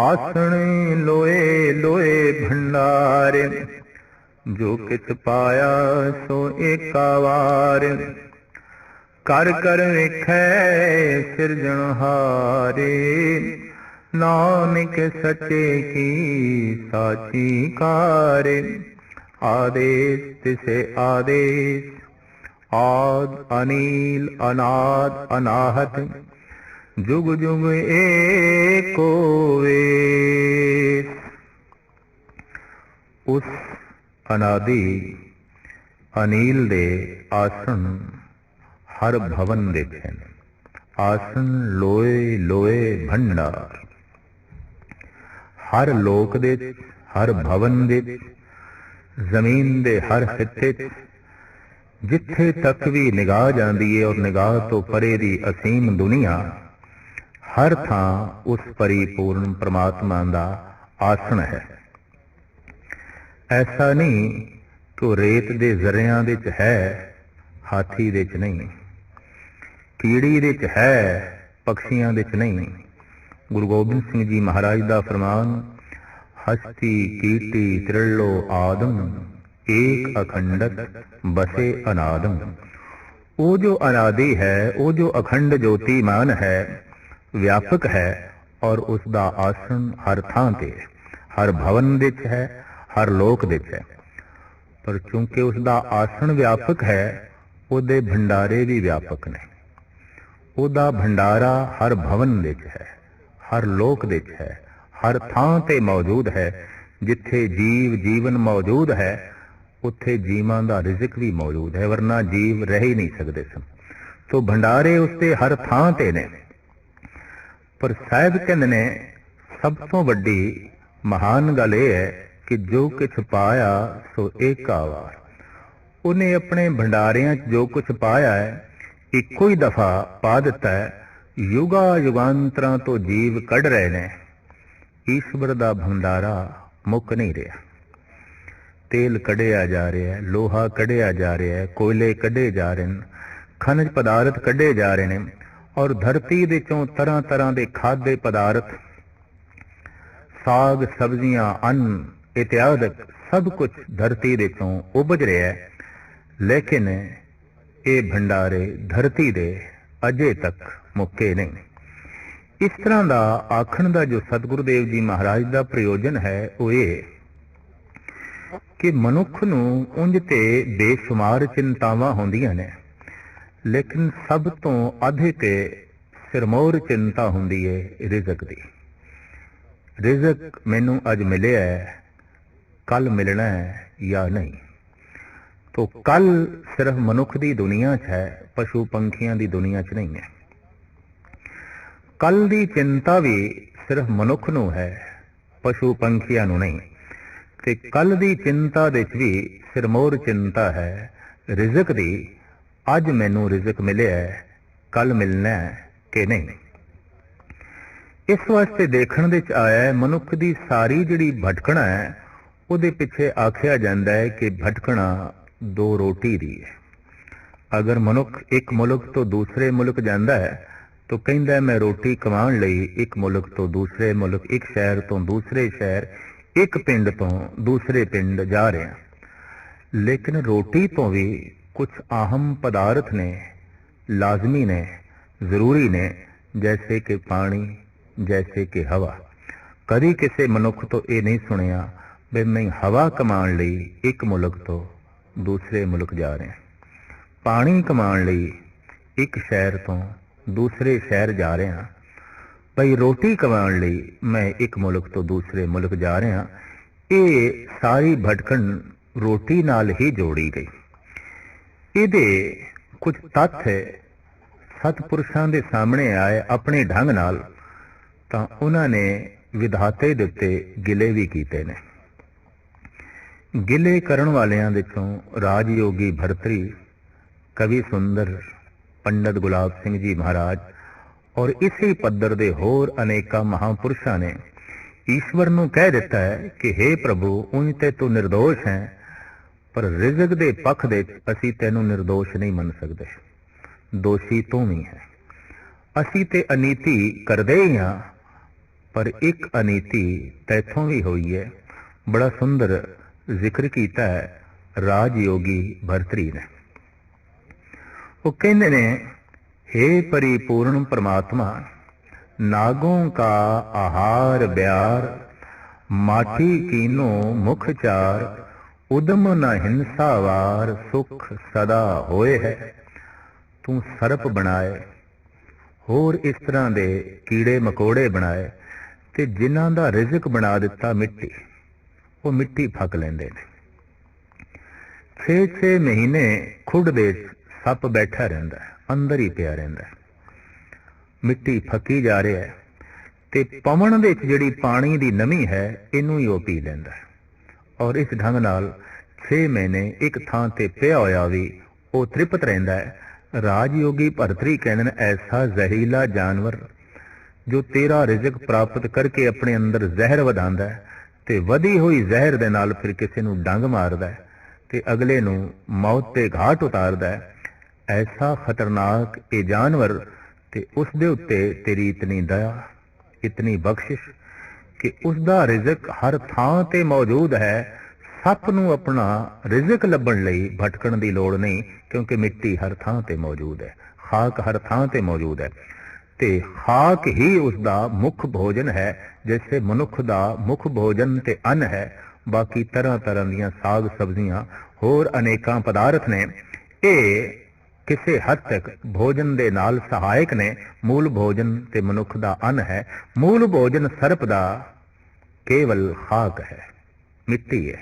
ਆਸਣ ਲੋਏ ਲੋਏ ਭੰਡਾਰ, ਜੋ ਕਿਛ ਪਾਇਆ ਸੋ ਏਕਾ ਕਰ ਕਰ ਵੇਖੈ ਸਿਰਜਣਹਾਰੇ ਨਾਨਕ ਸੱਚੇ ਕੀ ਸਾਚੀ ਕਾਰ। ਆਦੇਸ ਤਿਸੇ ਆਦੇਸ, ਆਦ ਅਨੀਲ, ਅਨਾਦ, ਅਨਾਹਤ ਜੁਗ ਜੁਗ ਏਕੋ ਉਸ ਅਨਾਦੀ ਅਨੀਲ ਦੇ ਆਸਣ ਹਰ ਭਵਨ ਦੇ ਆਸਣ ਲੋਏ ਲੋਏ ਭੰਡਾਰ ਹਰ ਲੋਕ ਦੇ ਹਰ ਭਵਨ ਦੇ ਜ਼ਮੀਨ ਦੇ ਹਰ ਹਿੱਸੇ 'ਚ ਜਿੱਥੇ ਤੱਕ ਵੀ ਨਿਗਾਹ ਜਾਂਦੀ ਏ ਔਰ ਨਿਗਾਹ ਤੋਂ ਪਰੇ ਦੀ ਅਸੀਮ ਦੁਨੀਆ ਹਰ ਥਾਂ ਉਸ ਪਰਿਪੂਰਨ ਪ੍ਰਮਾਤਮਾ ਦਾ ਆਸਣ ਹੈ। ਐਸਾ ਨਹੀਂ ਕਿ ਰੇਤ ਦੇ ਜ਼ਰਿਆਂ ਦੇ ਚ ਹੈ, ਹਾਥੀ ਦੇ ਚ ਨਹੀਂ। ਕੀੜੀ ਦੇ ਚ ਹੈ ਪਕਸ਼ੀਆਂ ਦੇ ਚ ਨਹੀਂ। ਗੁਰੂ ਗੋਬਿੰਦ ਸਿੰਘ ਜੀ ਮਹਾਰਾਜ ਦਾ ਫਰਮਾਨ, ਹਸਤੀ ਕੀਟੀ ਤ੍ਰਿਲੋ ਆਦਮ, ਏਕ ਅਖੰਡਤ ਬਸੇ ਅਨਾਦਮ। ਉਹ ਜੋ ਅਨਾਦੀ ਹੈ, ਉਹ ਜੋ ਅਖੰਡ ਜੋਤੀਮਾਨ ਹੈ ਵਿਆਪਕ ਹੈ ਔਰ ਉਸ ਦਾ ਆਸਣ ਹਰ ਥਾਂ ਤੇ ਹੈ ਹਰ ਭਵਨ ਵਿੱਚ ਹੈ, ਹਰ ਲੋਕ ਵਿੱਚ ਹੈ। ਪਰ ਕਿਉਂਕਿ ਉਸ ਦਾ ਆਸਣ ਵਿਆਪਕ ਹੈ, ਉਹਦੇ ਭੰਡਾਰੇ ਵੀ ਵਿਆਪਕ ਨੇ। ਉਹਦਾ ਭੰਡਾਰਾ ਹਰ ਭਵਨ ਵਿੱਚ ਹੈ, ਹਰ ਲੋਕ ਵਿੱਚ ਹੈ, ਹਰ ਥਾਂ ਤੇ ਮੌਜੂਦ ਹੈ। ਜਿੱਥੇ ਜੀਵ ਜੀਵਨ ਮੌਜੂਦ ਹੈ, ਉੱਥੇ ਜੀਵਾਂ ਦਾ ਰਿਜ਼ਕ ਵੀ ਮੌਜੂਦ ਹੈ, ਵਰਨਾ ਜੀਵ ਰਹਿ ਹੀ ਨਹੀਂ ਸਕਦੇ ਸਨ। ਸੋ ਭੰਡਾਰੇ ਉਸਤੇ ਹਰ ਥਾਂ ਤੇ ਨੇ। ਪਰ ਸਾਹਿਬ ਕਹਿੰਦੇ ਨੇ, ਸਭ ਤੋਂ ਵੱਡੀ ਮਹਾਨ ਗੱਲ ਇਹ ਹੈ ਕਿ ਜੋ ਕੁਛ ਪਾਇਆ, ਸੋ ਏਕਾ ਉਹਨੇ ਆਪਣੇ ਭੰਡਾਰਿਆਂ 'ਚ ਜੋ ਕੁਛ ਪਾਇਆ ਹੈ, ਇੱਕੋ ਹੀ ਦਫਾ ਪਾ ਦਿੱਤਾ ਹੈ। ਯੁਗਾ ਯੁਗਾਂਤਰਾਂ ਤੋਂ ਜੀਵ ਕੱਢ ਰਹੇ ਨੇ। ਈਸ਼ਵਰ ਦਾ ਭੰਡਾਰਾ ਮੁੱਕ ਨਹੀਂ ਰਿਹਾ। ਤੇਲ ਕੱਢਿਆ ਜਾ ਰਿਹਾ ਹੈ, ਲੋਹਾ ਕੱਢਿਆ ਜਾ ਰਿਹਾ ਹੈ, ਕੋਇਲੇ ਕੱਢੇ ਜਾ ਰਹੇ ਨੇ ਖਣਜ ਪਦਾਰਥ ਕੱਢੇ ਜਾ ਰਹੇ ਨੇ। ਔਰ ਧਰਤੀ ਦੇ ਚੋਂ ਤਰ੍ਹਾਂ ਤਰ੍ਹਾਂ ਦੇ ਖਾਦੇ ਪਦਾਰਥ, ਸਾਗ, ਸਬਜ਼ੀਆਂ, ਅੰਨ ਇਤਿਆਦਿਕ ਸਭ ਕੁਝ ਧਰਤੀ ਦੇ ਚੋਂ ਉਪਜ ਰਿਹਾ ਹੈ। ਲੇਕਿਨ ਇਹ ਭੰਡਾਰੇ ਧਰਤੀ ਦੇ ਅਜੇ ਤੱਕ ਮੁੱਕੇ ਨਹੀਂ। ਇਸ ਤਰ੍ਹਾਂ ਦਾ ਆਖਣ ਦਾ ਜੋ ਸਤਿਗੁਰੂ ਦੇਵ ਜੀ ਮਹਾਰਾਜ ਦਾ ਪ੍ਰਯੋਜਨ ਹੈ, ਉਹ ਇਹ ਕਿ ਮਨੁੱਖ ਨੂੰ ਉਂਝ ਤੇ ਬੇਸ਼ੁਮਾਰ ਚਿੰਤਾਵਾਂ ਹੁੰਦੀਆਂ ਨੇ। ਲੇਕਿਨ ਸਭ ਤੋਂ ਅਧਿਕ ਸਿਰਮੌਰ ਚਿੰਤਾ ਹੁੰਦੀ ਹੈ ਰਿਜ਼ਕ ਦੀ। ਰਿਜ਼ਕ ਮੈਨੂੰ ਅੱਜ ਮਿਲਿਆ ਹੈ ਕੱਲ ਮਿਲਣਾ ਹੈ ਜਾਂ ਨਹੀਂ। ਤੋ ਕੱਲ ਸਿਰਫ ਮਨੁੱਖ ਦੀ ਦੁਨੀਆ 'ਚ ਹੈ, ਪਸ਼ੂ ਪੰਖੀਆਂ ਦੀ ਦੁਨੀਆ 'ਚ ਨਹੀਂ ਹੈ। ਕੱਲ ਦੀ ਚਿੰਤਾ ਵੀ ਸਿਰਫ ਮਨੁੱਖ ਨੂੰ ਹੈ, ਪਸ਼ੂ ਪੰਖੀਆਂ ਨੂੰ ਨਹੀਂ। ਤੇ ਕੱਲ ਦੀ ਚਿੰਤਾ ਦੇ ਵਿੱਚ ਵੀ ਸਿਰਮੌਰ ਚਿੰਤਾ ਹੈ, ਰਿਜ਼ਕ ਦੀ ਅੱਜ ਮੈਨੂੰ ਰਿਜ਼ਕ ਮਿਲਿਆ ਕੱਲ ਮਿਲਣਾ ਕਿ ਨਹੀਂ? ਇਸ ਵਾਸਤੇ ਦੇਖਣ ਦੇ ਚ ਆਇਆ ਹੈ, ਮਨੁੱਖ ਦੀ ਸਾਰੀ ਜਿਹੜੀ ਭਟਕਣਾ ਹੈ, ਉਹਦੇ ਪਿੱਛੇ ਆਖਿਆ ਜਾਂਦਾ ਹੈ ਕਿ ਭਟਕਣਾ ਦੋ ਰੋਟੀ ਦੀ ਹੈ। ਅਗਰ ਮਨੁੱਖ ਇੱਕ ਮੁਲਕ ਤੋਂ ਦੂਸਰੇ ਮੁਲਕ ਜਾਂਦਾ ਹੈ, ਤਾਂ ਕਹਿੰਦਾ ਮੈਂ ਰੋਟੀ ਕਮਾਉਣ ਲਈ ਇੱਕ ਮੁਲਕ ਤੋਂ ਦੂਸਰੇ ਮੁਲਕ, ਇੱਕ ਸ਼ਹਿਰ ਤੋਂ ਦੂਸਰੇ ਸ਼ਹਿਰ, ਇੱਕ ਪਿੰਡ ਤੋਂ ਦੂਸਰੇ ਪਿੰਡ ਜਾ ਰਿਹਾ ਲੇਕਿਨ ਰੋਟੀ ਤੋਂ ਵੀ ਕੁਝ ਆਹਮ ਪਦਾਰਥ ਨੇ ਲਾਜ਼ਮੀ ਨੇ ਜ਼ਰੂਰੀ ਨੇ ਜੈਸੇ ਕਿ ਪਾਣੀ ਜੈਸੇ ਕਿ ਹਵਾ ਕਦੀ ਕਿਸੇ ਮਨੁੱਖ ਤੋਂ ਇਹ ਨਹੀਂ ਸੁਣਿਆ ਵੀ ਮੈਂ ਹਵਾ ਕਮਾਉਣ ਲਈ ਇੱਕ ਮੁਲਕ ਤੋਂ ਦੂਸਰੇ ਮੁਲਕ ਜਾ ਰਿਹਾ ਪਾਣੀ ਕਮਾਉਣ ਲਈ ਇੱਕ ਸ਼ਹਿਰ ਤੋਂ ਦੂਸਰੇ ਸ਼ਹਿਰ ਜਾ ਰਿਹਾ ਭਈ ਰੋਟੀ ਕਮਾਉਣ ਲਈ ਮੈਂ ਇੱਕ ਮੁਲਕ ਤੋਂ ਦੂਸਰੇ ਮੁਲਕ ਜਾ ਰਿਹਾ ਇਹ ਸਾਰੀ ਭਟਕਣ ਰੋਟੀ ਨਾਲ ਹੀ ਜੋੜੀ ਗਈ ਇਹਦੇ ਕੁਝ ਤੱਥ ਸਤਪੁਰਸ਼ਾਂ ਦੇ ਸਾਹਮਣੇ ਆਏ ਆਪਣੇ ਢੰਗ ਨਾਲ ਤਾਂ ਉਹਨਾਂ ਨੇ ਵਿਧਾਤੇ ਦੇ ਉੱਤੇ ਗਿਲੇ ਵੀ ਕੀਤੇ ਨੇ। ਗਿਲੇ ਕਰਨ ਵਾਲਿਆਂ ਵਿੱਚੋਂ ਰਾਜਯੋਗੀ ਭਰਤਰੀ ਕਵੀ ਸੁੰਦਰ ਪੰਡਤ ਗੁਲਾਬ ਸਿੰਘ ਜੀ ਮਹਾਰਾਜ ਔਰ ਇਸੇ ਪੱਧਰ ਦੇ ਹੋਰ ਅਨੇਕਾਂ ਮਹਾਪੁਰਸ਼ਾਂ ਨੇ ਈਸ਼ਵਰ ਨੂੰ ਕਹਿ ਦਿੱਤਾ ਹੈ ਕਿ हे ਪ੍ਰਭੂ ਉਨ ਤੇ ਤੂੰ ਨਿਰਦੋਸ਼ ਹੈ। ਪਰ ਰਿਜ਼ਕ ਦੇ ਪੱਖ ਦੇ ਅਸੀਂ ਤੈਨੂੰ ਨਿਰਦੋਸ਼ ਨਹੀਂ ਮੰਨ ਸਕਦੇ। ਦੋਸ਼ੀ ਤੂੰ ਵੀ ਹੈ। ਅਸੀਂ ਤੇ ਅਨੀਤੀ ਕਰਦੇ ਹੀ ਹਾਂ, ਪਰ ਇੱਕ ਅਨੀਤੀ ਤੈਥੋਂ ਵੀ ਹੋਈ ਹੈ। ਬੜਾ ਸੁੰਦਰ ਜ਼ਿਕਰ ਕੀਤਾ ਹੈ ਰਾਜ ਯੋਗੀ ਭਰਤਰੀ ਨੇ। ਉਹ ਕਹਿੰਦੇ ਨੇ हे ਪਰਿਪੂਰਨ ਪ੍ਰਮਾਤਮਾ, ਨਾਗੋਂ ਕਾ ਆਹਾਰ ਬਿਆਰ, ਮਾਠੀ ਕੀਨੋ ਮੁਖ ਚਾਰ ਉਦਮ ਨਾ ਹਿੰਸਾ ਵਾਰ ਸੁਖ ਸਦਾ ਹੋਏ ਹੈ। ਤੂੰ ਸਰਪ ਬਣਾਏ, ਹੋਰ ਇਸ ਤਰ੍ਹਾਂ ਦੇ ਕੀੜੇ ਮਕੋੜੇ ਬਣਾਏ, ਤੇ ਜਿਨ੍ਹਾਂ ਦਾ ਰਿਜ਼ਕ ਬਣਾ ਦਿੱਤਾ ਮਿੱਟੀ, ਉਹ ਮਿੱਟੀ ਫੱਕ ਲੈਂਦੇ ਨੇ। 6-6 ਮਹੀਨੇ ਖੁੱਡ ਦੇ ਸੱਪ ਬੈਠਾ ਰਹਿੰਦਾ ਅੰਦਰ ਹੀ ਪਿਆ ਰਹਿੰਦਾ ਮਿੱਟੀ ਫੱਕੀ ਜਾ ਰਿਹਾ ਤੇ ਪਵਨ ਦੇ ਵਿੱਚ ਜਿਹੜੀ ਪਾਣੀ ਦੀ ਨਮੀ ਹੈ, ਇਹਨੂੰ ਹੀ ਉਹ ਪੀ ਲੈਂਦਾ ਹੈ। ਔਰ ਇਸ ਢੰਗ ਨਾਲ 6 ਮਹੀਨੇ ਇੱਕ ਥਾਂ ਤੇ ਪਿਆ ਹੋਇਆ ਵੀ ਉਹ ਤ੍ਰਿਪਤ ਰਹਿੰਦਾ ਹੈ। ਰਾਜਯੋਗੀ ਭਰਤਰੀ ਕਹਿੰਦੇ ਐਸਾ ਜ਼ਹਿਰੀਲਾ ਜਾਨਵਰ ਜੋ ਤੇਰਾ ਰਿਜ਼ਕ ਪ੍ਰਾਪਤ ਕਰਕੇ ਆਪਣੇ ਅੰਦਰ ਜ਼ਹਿਰ ਵਧਾਉਂਦਾ ਹੈ ਤੇ ਵਧੀ ਹੋਈ ਜ਼ਹਿਰ ਦੇ ਨਾਲ ਫਿਰ ਕਿਸੇ ਨੂੰ ਡੰਗ ਮਾਰਦਾ ਹੈ ਤੇ ਅਗਲੇ ਨੂੰ ਮੌਤ ਤੇ ਘਾਟ ਉਤਾਰਦਾ ਹੈ। ਐਸਾ ਖਤਰਨਾਕ ਇਹ ਜਾਨਵਰ ਤੇ ਉਸ ਦੇ ਉੱਤੇ ਤੇਰੀ ਇਤਨੀ ਦਇਆ, ਇਤਨੀ ਬਖਸ਼ਿਸ਼ ਕਿ ਉਸ ਦਾ ਰਿਜ਼ਕ ਹਰ ਥਾਂ ਤੇ ਮੌਜੂਦ ਹੈ। ਸੱਪ ਨੂੰ ਆਪਣਾ ਰਿਜ਼ਕ ਲੱਭਣ ਲਈ ਭਟਕਣ ਦੀ ਲੋੜ ਨਹੀਂ, ਕਿਉਂਕਿ ਮਿੱਟੀ ਹਰ ਥਾਂ ਤੇ ਮੌਜੂਦ ਹੈ। ਖਾਕ ਹਰ ਥਾਂ ਤੇ ਮੌਜੂਦ ਹੈ। ਤੇ ਖਾਕ ਹੀ ਉਸ ਦਾ ਮੁੱਖ ਭੋਜਨ ਹੈ ਜਿਵੇਂ ਮਨੁੱਖ ਦਾ ਮੁੱਖ ਭੋਜਨ ਤੇ ਅੰਨ ਹੈ। ਬਾਕੀ ਤਰ੍ਹਾਂ ਤਰ੍ਹਾਂ ਦੀਆਂ ਸਾਗ ਸਬਜ਼ੀਆਂ ਹੋਰ ਅਨੇਕਾਂ ਪਦਾਰਥ ਨੇ। ਇਹ ਕਿਸੇ ਹੱਦ ਤੱਕ ਭੋਜਨ ਦੇ ਨਾਲ ਸਹਾਇਕ ਨੇ। ਮੂਲ ਭੋਜਨ ਤੇ ਮਨੁੱਖ ਦਾ ਅੰਨ ਹੈ। ਮੂਲ ਭੋਜਨ ਸਰਪ ਦਾ ਕੇਵਲ ਖਾਕ ਹੈ, ਮਿੱਟੀ ਹੈ।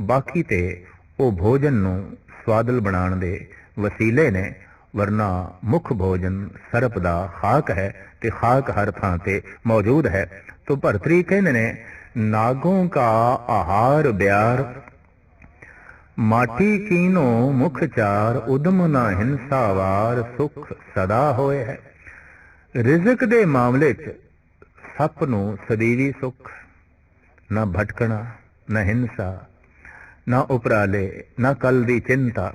ਬਾਕੀ ਤੇ ਉਹ ਭੋਜਨ ਨੂੰ ਸਵਾਦਲ ਬਣਾਉਣ ਦੇ ਵਸੀਲੇ ਨੇ, ਵਰਨਾ ਮੁੱਖ ਭੋਜਨ ਸਰਪ ਦਾ ਖਾਕ ਹੈ ਤੇ ਖਾਕ ਹਰ ਥਾਂ ਤੇ ਮੌਜੂਦ ਹੈ। ਤੋ ਭਰਤਰੀ ਕਹਿੰਦੇ ਨੇ, ਨਾਗੋਂ ਕਾ ਆਹਾਰ ਬਿਆਰ ਮਾਟੀ ਕੀਨੋ ਮੁਖ ਚਾਰ ਉਦਮ ਨਾ ਹਿੰਸਾ ਵਾਰ ਸੁਖ ਸਦਾ ਹੋਏ ਹੈ। ਰਿਜ਼ਕ ਦੇ ਮਾਮਲੇ 'ਚ ਸੱਪ ਨੂੰ ਸਦੀਵੀ ਸੁਖ, ਨਾ ਭਟਕਣਾ, ਨਾ ਹਿੰਸਾ, ਨਾ ਉਪਰਾਲੇ, ਨਾ ਕਲ ਦੀ ਚਿੰਤਾ,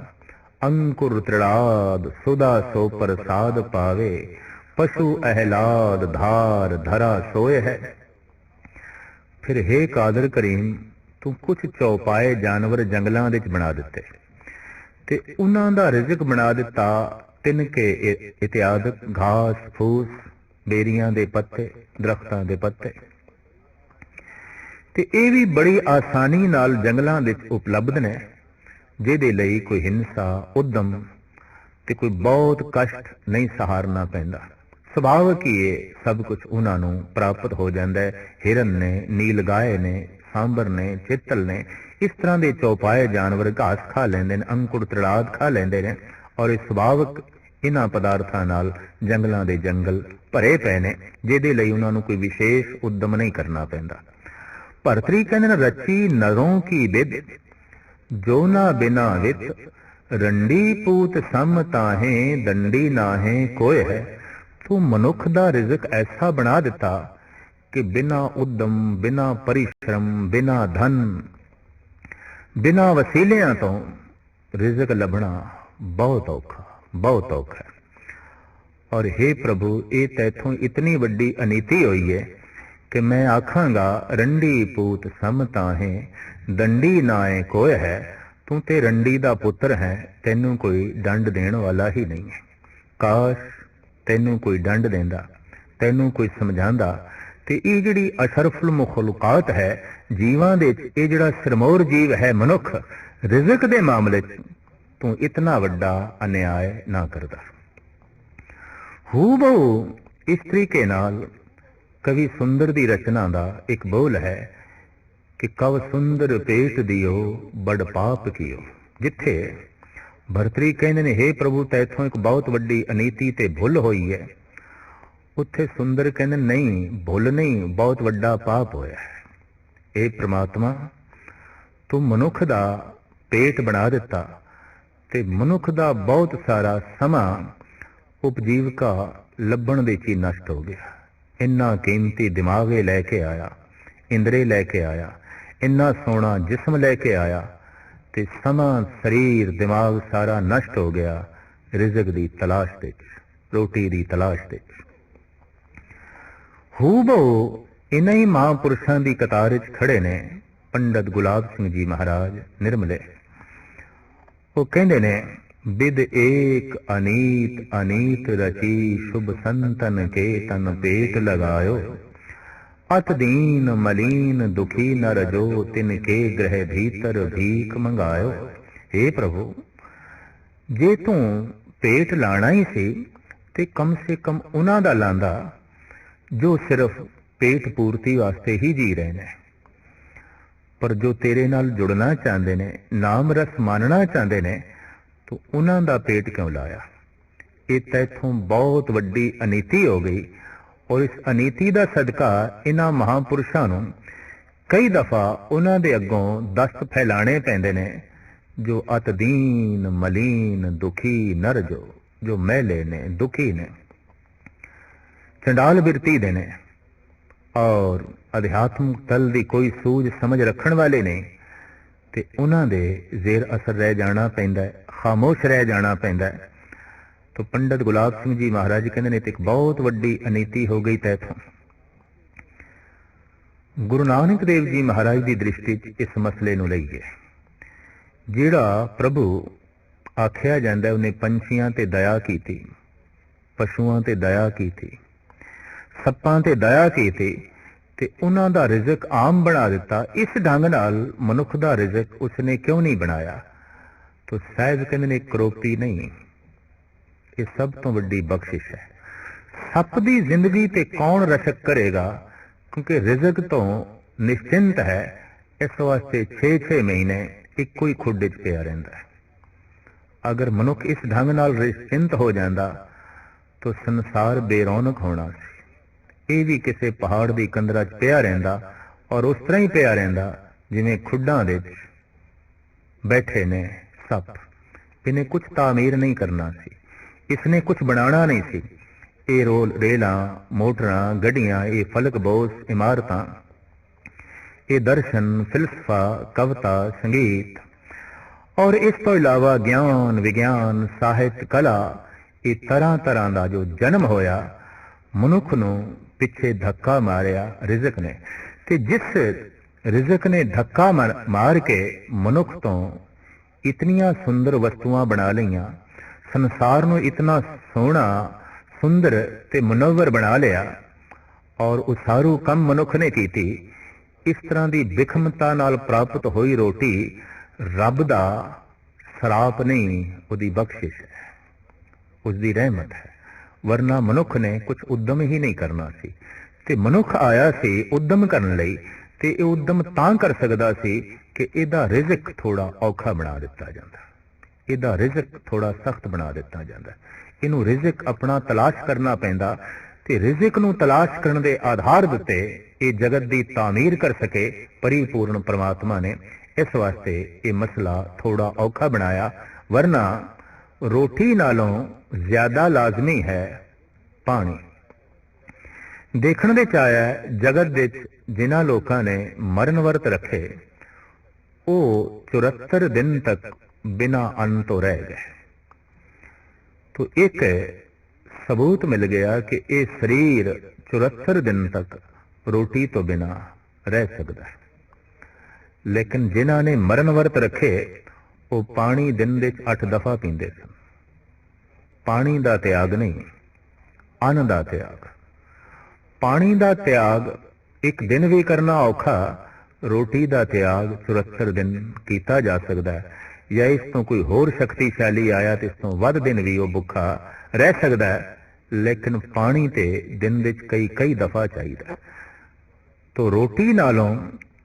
ਅੰਕੁਰ ਤ੍ਰਿਲਾਦ ਸੁਦਾ ਸੋ ਪ੍ਰਸਾਦ ਪਾਵੇ, ਪਸ਼ੂ ਅਹਲਾਦ ਧਾਰ ਧਰਾ ਸੋਏ ਹੈ। ਫਿਰ हे ਕਾਦਰ ਕਰੀਮ ਤੂੰ ਕੁਝ ਚੌਪਾਏ ਜਾਨਵਰ ਜੰਗਲਾਂ ਦੇ ਵਿੱਚ ਬਣਾ ਦਿੱਤੇ। ਤੇ ਉਹਨਾਂ ਦਾ ਰਿਜ਼ਕ ਬਣਾ ਦਿੱਤਾ ਤਿੰਨ ਕੇ ਇਤਿਆਦ ਘਾਸ, ਫੂਸ ਬੇਰੀਆਂ ਦੇ ਪੱਤੇ, ਦਰਖਤਾਂ ਦੇ ਪੱਤੇ। ਤੇ ਇਹ ਵੀ ਬੜੀ ਆਸਾਨੀ ਨਾਲ ਜੰਗਲਾਂ ਵਿੱਚ ਉਪਲਬਧ ਨੇ, ਜਿਹਦੇ ਲਈ ਕੋਈ ਹਿੰਸਾ, ਉਦਮ ਤੇ ਕੋਈ ਬਹੁਤ ਕਸ਼ਟ ਨਹੀਂ ਸਹਾਰਨਾ ਪੈਂਦਾ। ਸੁਭਾਵਕ ਹੀ ਇਹ ਸਭ ਕੁਝ ਉਹਨਾਂ ਨੂੰ ਪ੍ਰਾਪਤ ਹੋ ਜਾਂਦਾ ਹੈ। ਹਿਰਨ ਨੇ ਨੀਲਗਾਏ ਨੇ ਸਾਂਬਰ ਨੇ, ਚਿੱਤਲ ਨੇ, ਇਸ ਤਰ੍ਹਾਂ ਦੇ ਚੌਪਾਏ ਜਾਨਵਰ ਘਾਸ ਖਾ ਲੈਂਦੇ ਨੇ, ਅੰਕੁਰ ਤ੍ਰਿਲਾਦ ਖਾ ਲੈਂਦੇ ਨੇ ਔਰ ਇਹ ਸੁਭਾਵਕ ਇਹਨਾਂ ਪਦਾਰਥਾਂ ਨਾਲ ਜੰਗਲਾਂ ਦੇ ਜੰਗਲ ਭਰੇ ਪਏ ਨੇ, ਜਿਹਦੇ ਲਈ ਉਹਨਾਂ ਨੂੰ ਕੋਈ ਵਿਸ਼ੇਸ਼ ਉਦਮ ਨਹੀਂ ਕਰਨਾ ਪੈਂਦਾ। ਭਰਤਰੀ ਕਹਿੰਦੇ ਨੇ ਰਚੀ ਨਰੋਂ ਕੀ ਬਿਦ, ਜੋ ਨਾ ਬਿਨਾ ਵਿਤ, ਰੰਡੀ ਪੂਤ ਸਮ ਤਾਹੇ, ਦੰਡੀ ਨਾਹੇ ਕੋਏ ਹੈ, ਤੂੰ ਮਨੁੱਖ ਦਾ ਰਿਜ਼ਕ ਐਸਾ ਬਣਾ ਦਿੱਤਾ ਕਿ ਬਿਨਾ ਉਦਮ, ਬਿਨਾ ਪਰਿਸ਼ਰਮ, ਬਿਨਾ ਧਨ, ਬਿਨਾ ਵਸੀਲਿਆਂ ਤੋਂ ਰਿਜ਼ਕ ਲੱਭਣਾ ਬਹੁਤ ਔਖਾ ਬਹੁਤ ਔਖਾ ਔਰ हे ਪ੍ਰਭੂ, ਇਹ ਤੈਥੋਂ ਇਤਨੀ ਵੱਡੀ ਅਨੀਤੀ ਹੋਈ ਹੈ ਕਿ ਮੈਂ ਆਖਾਂਗਾ, ਰੰਡੀ ਪੂਤ ਸਮਤਾ ਹੈ ਦੰਡੀ ਨਾਏ ਕੋਇ ਹੈ, ਤੂੰ ਤੇ ਰੰਡੀ ਦਾ ਪੁੱਤਰ ਹੈ, ਤੈਨੂੰ ਕੋਈ ਡੰਡ ਦੇਣ ਵਾਲਾ ਹੀ ਨਹੀਂ ਹੈ। ਕਾਸ਼ ਤੈਨੂੰ ਕੋਈ ਡੰਡ ਦਿੰਦਾ, ਤੈਨੂੰ ਕੋਈ ਸਮਝਾਉਂਦਾ ਤੇ ਇਹ ਜਿਹੜੀ ਅਸ਼ਰਫੁਲ ਮਖਲੂਕਾਤ ਹੈ, ਜੀਵਾਂ ਦੇ ਇਹ ਜਿਹੜਾ ਸਰਮੌਰ ਜੀਵ ਹੈ ਮਨੁੱਖ, ਰਿਜ਼ਕ ਦੇ ਮਾਮਲੇ 'ਚ ਤੂੰ ਇਤਨਾ ਵੱਡਾ ਅਨਿਆਏ ਨਾ ਕਰਦਾ। ਹੂਬਹੂ ਇਸ ਤਰੀਕੇ ਨਾਲ ਕਵੀ ਸੁੰਦਰ ਦੀ ਰਚਨਾ ਦਾ ਇੱਕ ਬੋਲ ਹੈ ਕਿ ਕਵ ਸੁੰਦਰ ਪੇਟ ਦਿਓ, ਬੜ ਪਾਪ ਕੀਓ। ਜਿੱਥੇ ਭਰਤਰੀ ਕਹਿੰਦੇ ਨੇ हे ਪ੍ਰਭੂ ਤੈਥੋਂ ਇੱਕ ਬਹੁਤ ਵੱਡੀ ਅਨੀਤੀ ਤੇ ਭੁੱਲ ਹੋਈ ਹੈ। ਉੱਥੇ ਸੁੰਦਰ ਕਹਿੰਦੇ, ਨਹੀਂ, ਭੁੱਲ ਨਹੀਂ, ਬਹੁਤ ਵੱਡਾ ਪਾਪ ਹੋਇਆ ਹੈ। ਇਹ ਪ੍ਰਮਾਤਮਾ, ਤੂੰ ਮਨੁੱਖ ਦਾ ਪੇਟ ਬਣਾ ਦਿੱਤਾ ਤੇ ਮਨੁੱਖ ਦਾ ਬਹੁਤ ਸਾਰਾ ਸਮਾਂ ਉਪਜੀਵਕਾ ਲੱਭਣ ਦੇ ਚ ਹੀ ਨਸ਼ਟ ਹੋ ਗਿਆ। ਇੰਨਾ ਕੀਮਤੀ ਦਿਮਾਗੇ ਲੈ ਕੇ ਆਇਆ, ਇੰਦਰੇ ਲੈ ਕੇ ਆਇਆ, ਇੰਨਾ ਸੋਹਣਾ ਜਿਸਮ ਲੈ ਕੇ ਆਇਆ ਤੇ ਸਮਾਂ, ਸਰੀਰ, ਦਿਮਾਗ ਸਾਰਾ ਨਸ਼ਟ ਹੋ ਗਿਆ, ਰਿਜ਼ਕ ਦੀ ਤਲਾਸ਼ ਵਿੱਚ, ਰੋਟੀ ਦੀ ਤਲਾਸ਼ ਵਿੱਚ। ਹੂਬੋ, ਇਨ੍ਹਾਂ ਹੀ ਮਹਾਂਪੁਰਸ਼ਾਂ ਦੀ ਕਤਾਰ ਵਿੱਚ ਖੜੇ ਨੇ ਪੰਡਤ ਗੁਲਾਬ ਸਿੰਘ ਜੀ ਮਹਾਰਾਜ ਨਿਰਮਲੇ। ਉਹ ਕਹਿੰਦੇ ਨੇ ਵਿਦ ਏਕ ਅਨੀਤ ਅਨੀਤ ਰਚੀ ਸ਼ੁਭ ਸੰਤਨ ਕੇ ਤਨ ਪੇਟ ਲਗਾਇਓ। ਅਤ ਦੀਨ ਮਲੀਨ ਦੁਖੀ ਨਰ ਜੋ ਤਿਨ ਕੇ ਗ੍ਰਹਿ ਭੀਤਰ ਭੀਖ ਮੰਗਾਇਓ। हे ਪ੍ਰਭੂ, ਜੇ ਤੂੰ ਪੇਟ ਲਾਣਾ ਹੀ ਸੀ, ਤੇ ਕਮ ਸੇ ਕਮ ਉਹਨਾਂ ਦਾ ਲਾਂਦਾ ਜੋ ਸਿਰਫ ਪੇਟ ਪੂਰਤੀ ਵਾਸਤੇ ਹੀ ਜੀ ਰਹੇ ਨੇ। ਪਰ ਜੋ ਤੇਰੇ ਨਾਲ ਜੁੜਨਾ ਚਾਹੁੰਦੇ ਨੇ, ਨਾਮ ਰਸ ਮਾਨਣਾ ਚਾਹੁੰਦੇ ਨੇ, ਤੂੰ ਉਹਨਾਂ ਦਾ ਪੇਟ ਕਿਉਂ ਲਾਇਆ? ਇਹ ਤੈਥੋਂ ਬਹੁਤ ਵੱਡੀ ਅਨੀਤੀ ਹੋ ਗਈ ਔਰ ਇਸ ਅਨੀਤੀ ਦਾ ਸਦਕਾ ਇਹਨਾਂ ਮਹਾਪੁਰਸ਼ਾਂ ਨੂੰ ਕਈ ਦਫਾ ਉਹਨਾਂ ਦੇ ਅੱਗੋਂ ਦਸਤ ਫੈਲਾਣੇ ਪੈਂਦੇ ਨੇ, ਜੋ ਅਤ ਦੀਨ ਮਲੀਨ, ਦੁਖੀ ਨਰ ਜੋ ਜੋ ਮਹਿਲੇ ਨੇ, ਦੁਖੀ ਨੇ। ਚੰਡਾਲ ਬਿਰਤੀ ਦੇ ਨੇ ਔਰ ਅਧਿਆਤਮਕ ਤਲ ਦੀ ਕੋਈ ਸੂਝ ਸਮਝ ਰੱਖਣ ਵਾਲੇ ਨਹੀਂ ਤੇ ਉਹਨਾਂ ਦੇ ਜ਼ੇਰ ਅਸਰ ਰਹਿ ਜਾਣਾ ਪੈਂਦਾ ਹੈ, ਖਾਮੋਸ਼ ਰਹਿ ਜਾਣਾ ਪੈਂਦਾ ਹੈ। ਤਾਂ ਪੰਡਤ ਗੁਲਾਬ ਸਿੰਘ ਜੀ ਮਹਾਰਾਜ ਕਹਿੰਦੇ ਨੇ, ਤੇ ਇੱਕ ਬਹੁਤ ਵੱਡੀ ਅਨੀਤੀ ਹੋ ਗਈ ਤੈਥੋਂ ਗੁਰੂ ਨਾਨਕ ਦੇਵ ਜੀ ਮਹਾਰਾਜ ਦੀ ਦ੍ਰਿਸ਼ਟੀ 'ਚ ਇਸ ਮਸਲੇ ਨੂੰ ਲਈਏ। ਜਿਹੜਾ ਪ੍ਰਭੂ ਆਖਿਆ ਜਾਂਦਾ ਉਹਨੇ ਪੰਛੀਆਂ ਤੇ ਦਇਆ ਕੀਤੀ, ਪਸ਼ੂਆਂ ਤੇ ਦਇਆ ਕੀਤੀ। ਸੱਪਾਂ ਤੇ ਦਇਆ ਕੀਤੀ ਤੇ ਉਹਨਾਂ ਦਾ ਰਿਜ਼ਕ ਆਮ ਬਣਾ ਦਿੱਤਾ। ਇਸ ਢੰਗ ਨਾਲ ਮਨੁੱਖ ਦਾ ਰਿਜ਼ਕ ਉਸਨੇ ਕਿਉਂ ਨਹੀਂ ਬਣਾਇਆ? ਤੋ ਸਹਿਜ ਕਹਿੰਦੇ ਨੇ, ਕਰੋਪੀ ਨਹੀਂ। ਇਹ ਸਭ ਤੋਂ ਵੱਡੀ ਬਖਸ਼ਿਸ਼ ਹੈ। ਸੱਪ ਦੀ ਜ਼ਿੰਦਗੀ ਤੇ ਕੌਣ ਰਸ਼ਕ ਕਰੇਗਾ? ਕਿਉਂਕਿ ਰਿਜ਼ਕ ਤੋਂ ਨਿਸ਼ਚਿੰਤ ਹੈ। ਇਸ ਵਾਸਤੇ 6-6 ਮਹੀਨੇ ਇੱਕੋ ਹੀ ਖੁੱਡੇ 'ਚ ਪਿਆ ਰਹਿੰਦਾ ਹੈ। ਅਗਰ ਮਨੁੱਖ ਇਸ ਢੰਗ ਨਾਲ ਨਿਸ਼ਚਿੰਤ ਹੋ ਜਾਂਦਾ, ਤਾਂ ਸੰਸਾਰ ਬੇਰੌਣਕ ਹੋਣਾ ਸੀ। ਇਹ ਵੀ ਕਿਸੇ ਪਹਾੜ ਦੀ ਕੰਦਰਾ 'ਚ ਪਿਆ ਰਹਿੰਦਾ ਔਰ ਉਸ ਤਰ੍ਹਾਂ ਹੀ ਪਿਆ ਰਹਿੰਦਾ ਜਿਵੇਂ ਖੁੱਡਾਂ ਦੇ ਵਿੱਚ ਬੈਠੇ ਨੇ ਸੱਪ। ਇਹਨੇ ਕੁਝ ਤਾਮੀਰ ਨਹੀਂ ਕਰਨਾ ਸੀ। ਇਸਨੇ ਕੁਝ ਬਣਾਉਣਾ ਨਹੀਂ ਸੀ। ਇਹ ਰੋਲ ਰੇਲਾਂ, ਮੋਟਰਾਂ, ਗੱਡੀਆਂ, ਇਹ ਫਲਕ ਬੋਸ, ਇਮਾਰਤਾਂ, ਇਹ ਦਰਸ਼ਨ, ਫਿਲਸਫਾ, ਕਵਿਤਾ, ਸੰਗੀਤ ਔਰ ਇਸ ਤੋਂ ਇਲਾਵਾ ਗਿਆਨ, ਵਿਗਿਆਨ, ਸਾਹਿਤ, ਕਲਾ, ਇਹ ਤਰ੍ਹਾਂ ਤਰ੍ਹਾਂ ਦਾ ਜੋ ਜਨਮ ਹੋਇਆ, ਮਨੁੱਖ ਨੂੰ ਪਿੱਛੇ ਧੱਕਾ ਮਾਰਿਆ ਰਿਜ਼ਕ ਨੇ ਤੇ ਜਿਸ ਰਿਜ਼ਕ ਨੇ ਧੱਕਾ ਮਾਰ- ਮਾਰ ਕੇ ਮਨੁੱਖ ਤੋਂ ਇਤਨੀਆਂ ਸੁੰਦਰ ਵਸਤੂਆਂ ਬਣਾ ਲਈਆਂ, ਸੰਸਾਰ ਨੂੰ ਇਤਨਾ ਸੋਹਣਾ, ਸੁੰਦਰ ਤੇ ਮਨੋਵਰ ਬਣਾ ਲਿਆ ਔਰ ਉਸਾਰੂ ਕੰਮ ਮਨੁੱਖ ਨੇ ਕੀਤੀ, ਇਸ ਤਰ੍ਹਾਂ ਦੀ ਵਿਖਮਤਾ ਨਾਲ ਪ੍ਰਾਪਤ ਹੋਈ ਰੋਟੀ ਰੱਬ ਦਾ ਸਰਾਪ ਨਹੀਂ, ਉਹਦੀ ਬਖਸ਼ਿਸ਼ ਹੈ ਉਸ ਦੀ ਰਹਿਮਤ ਹੈ। ਵਰਨਾ ਮਨੁੱਖ ਨੇ ਕੁਝ ਉਦਮ ਹੀ ਨਹੀਂ ਕਰਨਾ ਸੀ। ਤੇ ਮਨੁੱਖ ਆਇਆ ਸੀ ਉਦਮ ਕਰਨ ਲਈ ਤੇ ਇਹ ਉਦਮ ਤਾਂ ਕਰ ਸਕਦਾ ਸੀ ਕਿ ਇਹਦਾ ਰਿਜ਼ਕ ਥੋੜਾ ਔਖਾ ਬਣਾ ਦਿੱਤਾ ਜਾਂਦਾ। ਇਹਦਾ ਰਿਜ਼ਕ ਥੋੜਾ ਸਖਤ ਬਣਾ ਦਿੱਤਾ ਜਾਂਦਾ। ਇਹਨੂੰ ਰਿਜ਼ਕ ਆਪਣਾ ਤਲਾਸ਼ ਕਰਨਾ ਪੈਂਦਾ ਤੇ ਰਿਜ਼ਕ ਨੂੰ ਤਲਾਸ਼ ਕਰਨ ਦੇ ਆਧਾਰ ਦਿੱਤੇ ਇਹ ਜਗਤ ਦੀ ਤਾਮੀਰ ਕਰ ਸਕੇ ਪਰਿਪੂਰਨ ਪ੍ਰਮਾਤਮਾ ਨੇ। ਇਸ ਵਾਸਤੇ ਇਹ ਮਸਲਾ ਥੋੜਾ ਔਖਾ ਬਣਾਇਆ, ਵਰਨਾ ਰੋਟੀ ਨਾਲੋਂ ਜ਼ਿਆਦਾ ਲਾਜ਼ਮੀ ਹੈ ਪਾਣੀ। ਦੇਖਣ ਵਿੱਚ ਆਇਆ ਜਗਤ ਵਿੱਚ ਜਿਨ੍ਹਾਂ ਲੋਕਾਂ ਨੇ ਮਰਨ ਵਰਤ ਰੱਖੇ, ਉਹ 74 ਦਿਨ ਤੱਕ ਬਿਨਾਂ ਅੰਨ ਤੋਂ ਰਹਿ ਗਏ। ਤੋ ਇੱਕ ਸਬੂਤ ਮਿਲ ਗਿਆ ਕਿ ਇਹ ਸਰੀਰ 74 ਦਿਨ ਤੱਕ ਰੋਟੀ ਤੋਂ ਬਿਨਾਂ ਰਹਿ ਸਕਦਾ ਹੈ। ਲੇਕਿਨ ਜਿਨ੍ਹਾਂ ਨੇ ਮਰਨ ਵਰਤ ਰੱਖੇ, ਉਹ ਪਾਣੀ ਦਿਨ ਵਿੱਚ 8 ਦਫਾ ਪੀਂਦੇ ਸਨ। ਪਾਣੀ ਦਾ ਤਿਆਗ ਨਹੀਂ, ਅੰਨ ਦਾ ਤਿਆਗ। ਪਾਣੀ ਦਾ ਤਿਆਗ ਇੱਕ ਦਿਨ ਵੀ ਕਰਨਾ ਔਖਾ, ਰੋਟੀ ਦਾ ਤਿਆਗ 74 ਦਿਨ ਕੀਤਾ ਜਾ ਸਕਦਾ ਹੈ। ਜਾਂ ਇਸ ਤੋਂ ਕੋਈ ਹੋਰ ਸ਼ਕਤੀਸ਼ਾਲੀ ਆਇਆ ਤੇ ਇਸ ਤੋਂ ਵੱਧ ਦਿਨ ਵੀ ਉਹ ਭੁੱਖਾ ਰਹਿ ਸਕਦਾ ਹੈ, ਲੇਕਿਨ ਪਾਣੀ ਤੇ ਦਿਨ ਵਿੱਚ ਕਈ ਕਈ ਦਫਾ ਚਾਹੀਦਾ ਤੋ ਰੋਟੀ ਨਾਲੋਂ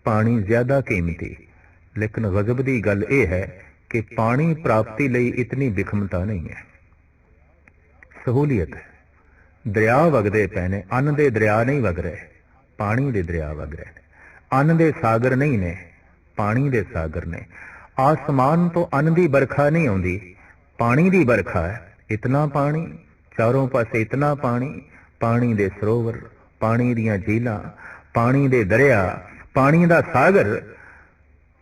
ਪਾਣੀ ਜ਼ਿਆਦਾ ਕੀਮਤੀ, ਲੇਕਿਨ ਗਜ਼ਬ ਦੀ ਗੱਲ ਇਹ ਹੈ ਕਿ ਪਾਣੀ ਪ੍ਰਾਪਤੀ ਲਈ ਇਤਨੀ ਵਿਖਮਤਾ ਨਹੀਂ ਹੈ। ਸਹੂਲੀਅਤ। ਦਰਿਆ ਵਗਦੇ ਪਏ ਨੇ ਅੰਨ ਦੇ ਦਰਿਆ ਨਹੀਂ ਵਗ ਰਹੇ ਪਾਣੀ ਦੇ ਦਰਿਆ ਵਗ ਰਹੇ ਨੇ ਅੰਨ ਦੇ ਸਾਗਰ ਨਹੀਂ ਨੇ, ਪਾਣੀ ਦੇ ਸਾਗਰ ਨੇ। ਆਸਮਾਨ ਤੋਂ ਅੰਨ ਦੀ ਬਰਖਾ ਨਹੀਂ ਆਉਂਦੀ, ਪਾਣੀ ਦੀ ਬਰਖਾ ਹੈ, ਇਤਨਾ ਪਾਣੀ, ਚਾਰੋਂ ਪਾਸੇ ਇਤਨਾ ਪਾਣੀ ਪਾਣੀ ਦੇ ਸਰੋਵਰ, ਪਾਣੀ ਦੀਆਂ ਝੀਲਾਂ, ਪਾਣੀ ਦੇ ਦਰਿਆ, ਪਾਣੀ ਦਾ ਸਾਗਰ।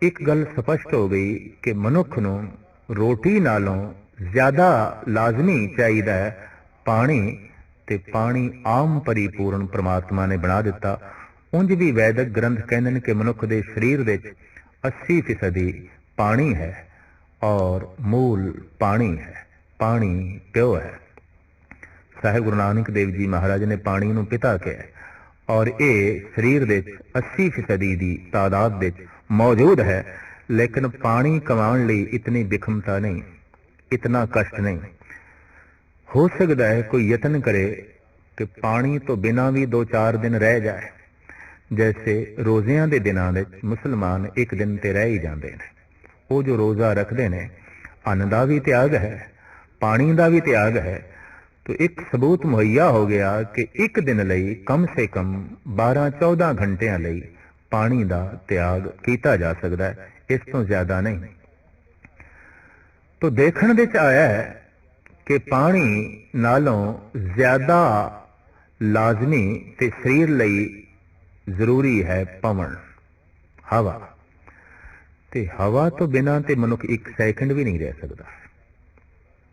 ਇੱਕ ਗੱਲ ਸਪਸ਼ਟ ਹੋ ਗਈ ਕਿ ਮਨੁੱਖ ਨੂੰ ਰੋਟੀ ਨਾਲੋਂ ਜ਼ਿਆਦਾ ਲਾਜ਼ਮੀ ਚਾਹੀਦਾ ਹੈ ਪਾਣੀ ਤੇ ਪਾਣੀ ਆਮ ਪਰਿਪੂਰਨ ਪ੍ਰਮਾਤਮਾ ਨੇ ਬਣਾ ਦਿੱਤਾ। ਉਂਝ ਵੀ ਵੈਦਿਕ ਗ੍ਰੰਥ ਕਹਿੰਦੇ ਨੇ ਕਿ ਮਨੁੱਖ ਦੇ ਸਰੀਰ ਵਿੱਚ 80% ਪਾਣੀ ਹੈ ਔਰ ਮੂਲ ਪਾਣੀ ਹੈ। ਪਾਣੀ ਪਿਓ ਹੈ। ਸਾਹਿਬ ਗੁਰੂ ਨਾਨਕ ਦੇਵ ਜੀ ਮਹਾਰਾਜ ਨੇ ਪਾਣੀ ਨੂੰ ਪਿਤਾ ਕਿਹਾ ਔਰ ਇਹ ਸਰੀਰ ਵਿੱਚ 80% ਦੀ ਤਾਦਾਦ ਵਿੱਚ ਮੌਜੂਦ ਹੈ। ਲੇਕਿਨ ਪਾਣੀ ਕਮਾਉਣ ਲਈ ਇਤਨੀ ਵਿਖਮਤਾ ਨਹੀਂ, ਇਤਨਾ ਕਸ਼ਟ ਨਹੀਂ। ਹੋ ਸਕਦਾ ਹੈ ਕੋਈ ਯਤਨ ਕਰੇ ਕਿ ਪਾਣੀ ਤੋਂ ਬਿਨਾਂ ਵੀ 2-4 ਦਿਨ ਰਹਿ ਜਾਏ। ਜੈਸੇ ਰੋਜ਼ਿਆਂ ਦੇ ਦਿਨਾਂ ਵਿੱਚ ਮੁਸਲਮਾਨ ਇੱਕ ਦਿਨ ਤੇ ਰਹਿ ਹੀ ਜਾਂਦੇ ਨੇ। ਉਹ ਜੋ ਰੋਜ਼ਾ ਰੱਖਦੇ ਨੇ, ਅੰਨ ਦਾ ਵੀ ਤਿਆਗ ਹੈ, ਪਾਣੀ ਦਾ ਵੀ ਤਿਆਗ ਹੈ। ਤੋ ਇੱਕ ਸਬੂਤ ਮੁਹੱਈਆ ਹੋ ਗਿਆ ਕਿ ਇੱਕ ਦਿਨ ਲਈ ਕਮ ਸੇ ਕਮ 12-14 ਘੰਟਿਆਂ ਲਈ ਪਾਣੀ ਦਾ ਤਿਆਗ ਕੀਤਾ ਜਾ ਸਕਦਾ ਹੈ। ਇਸ ਤੋਂ ਜ਼ਿਆਦਾ ਨਹੀਂ। ਤੋ ਦੇਖਣ ਵਿੱਚ ਆਇਆ ਹੈ ਕਿ ਪਾਣੀ ਨਾਲੋਂ ਜ਼ਿਆਦਾ ਲਾਜ਼ਮੀ ਤੇ ਸਰੀਰ ਲਈ ਜ਼ਰੂਰੀ ਹੈ ਪਵਨ, ਹਵਾ। ਤੇ ਹਵਾ ਤੋਂ ਬਿਨਾ ਤੇ ਮਨੁੱਖ ਇੱਕ ਸੈਕਿੰਡ ਵੀ ਨਹੀਂ ਰਹਿ ਸਕਦਾ।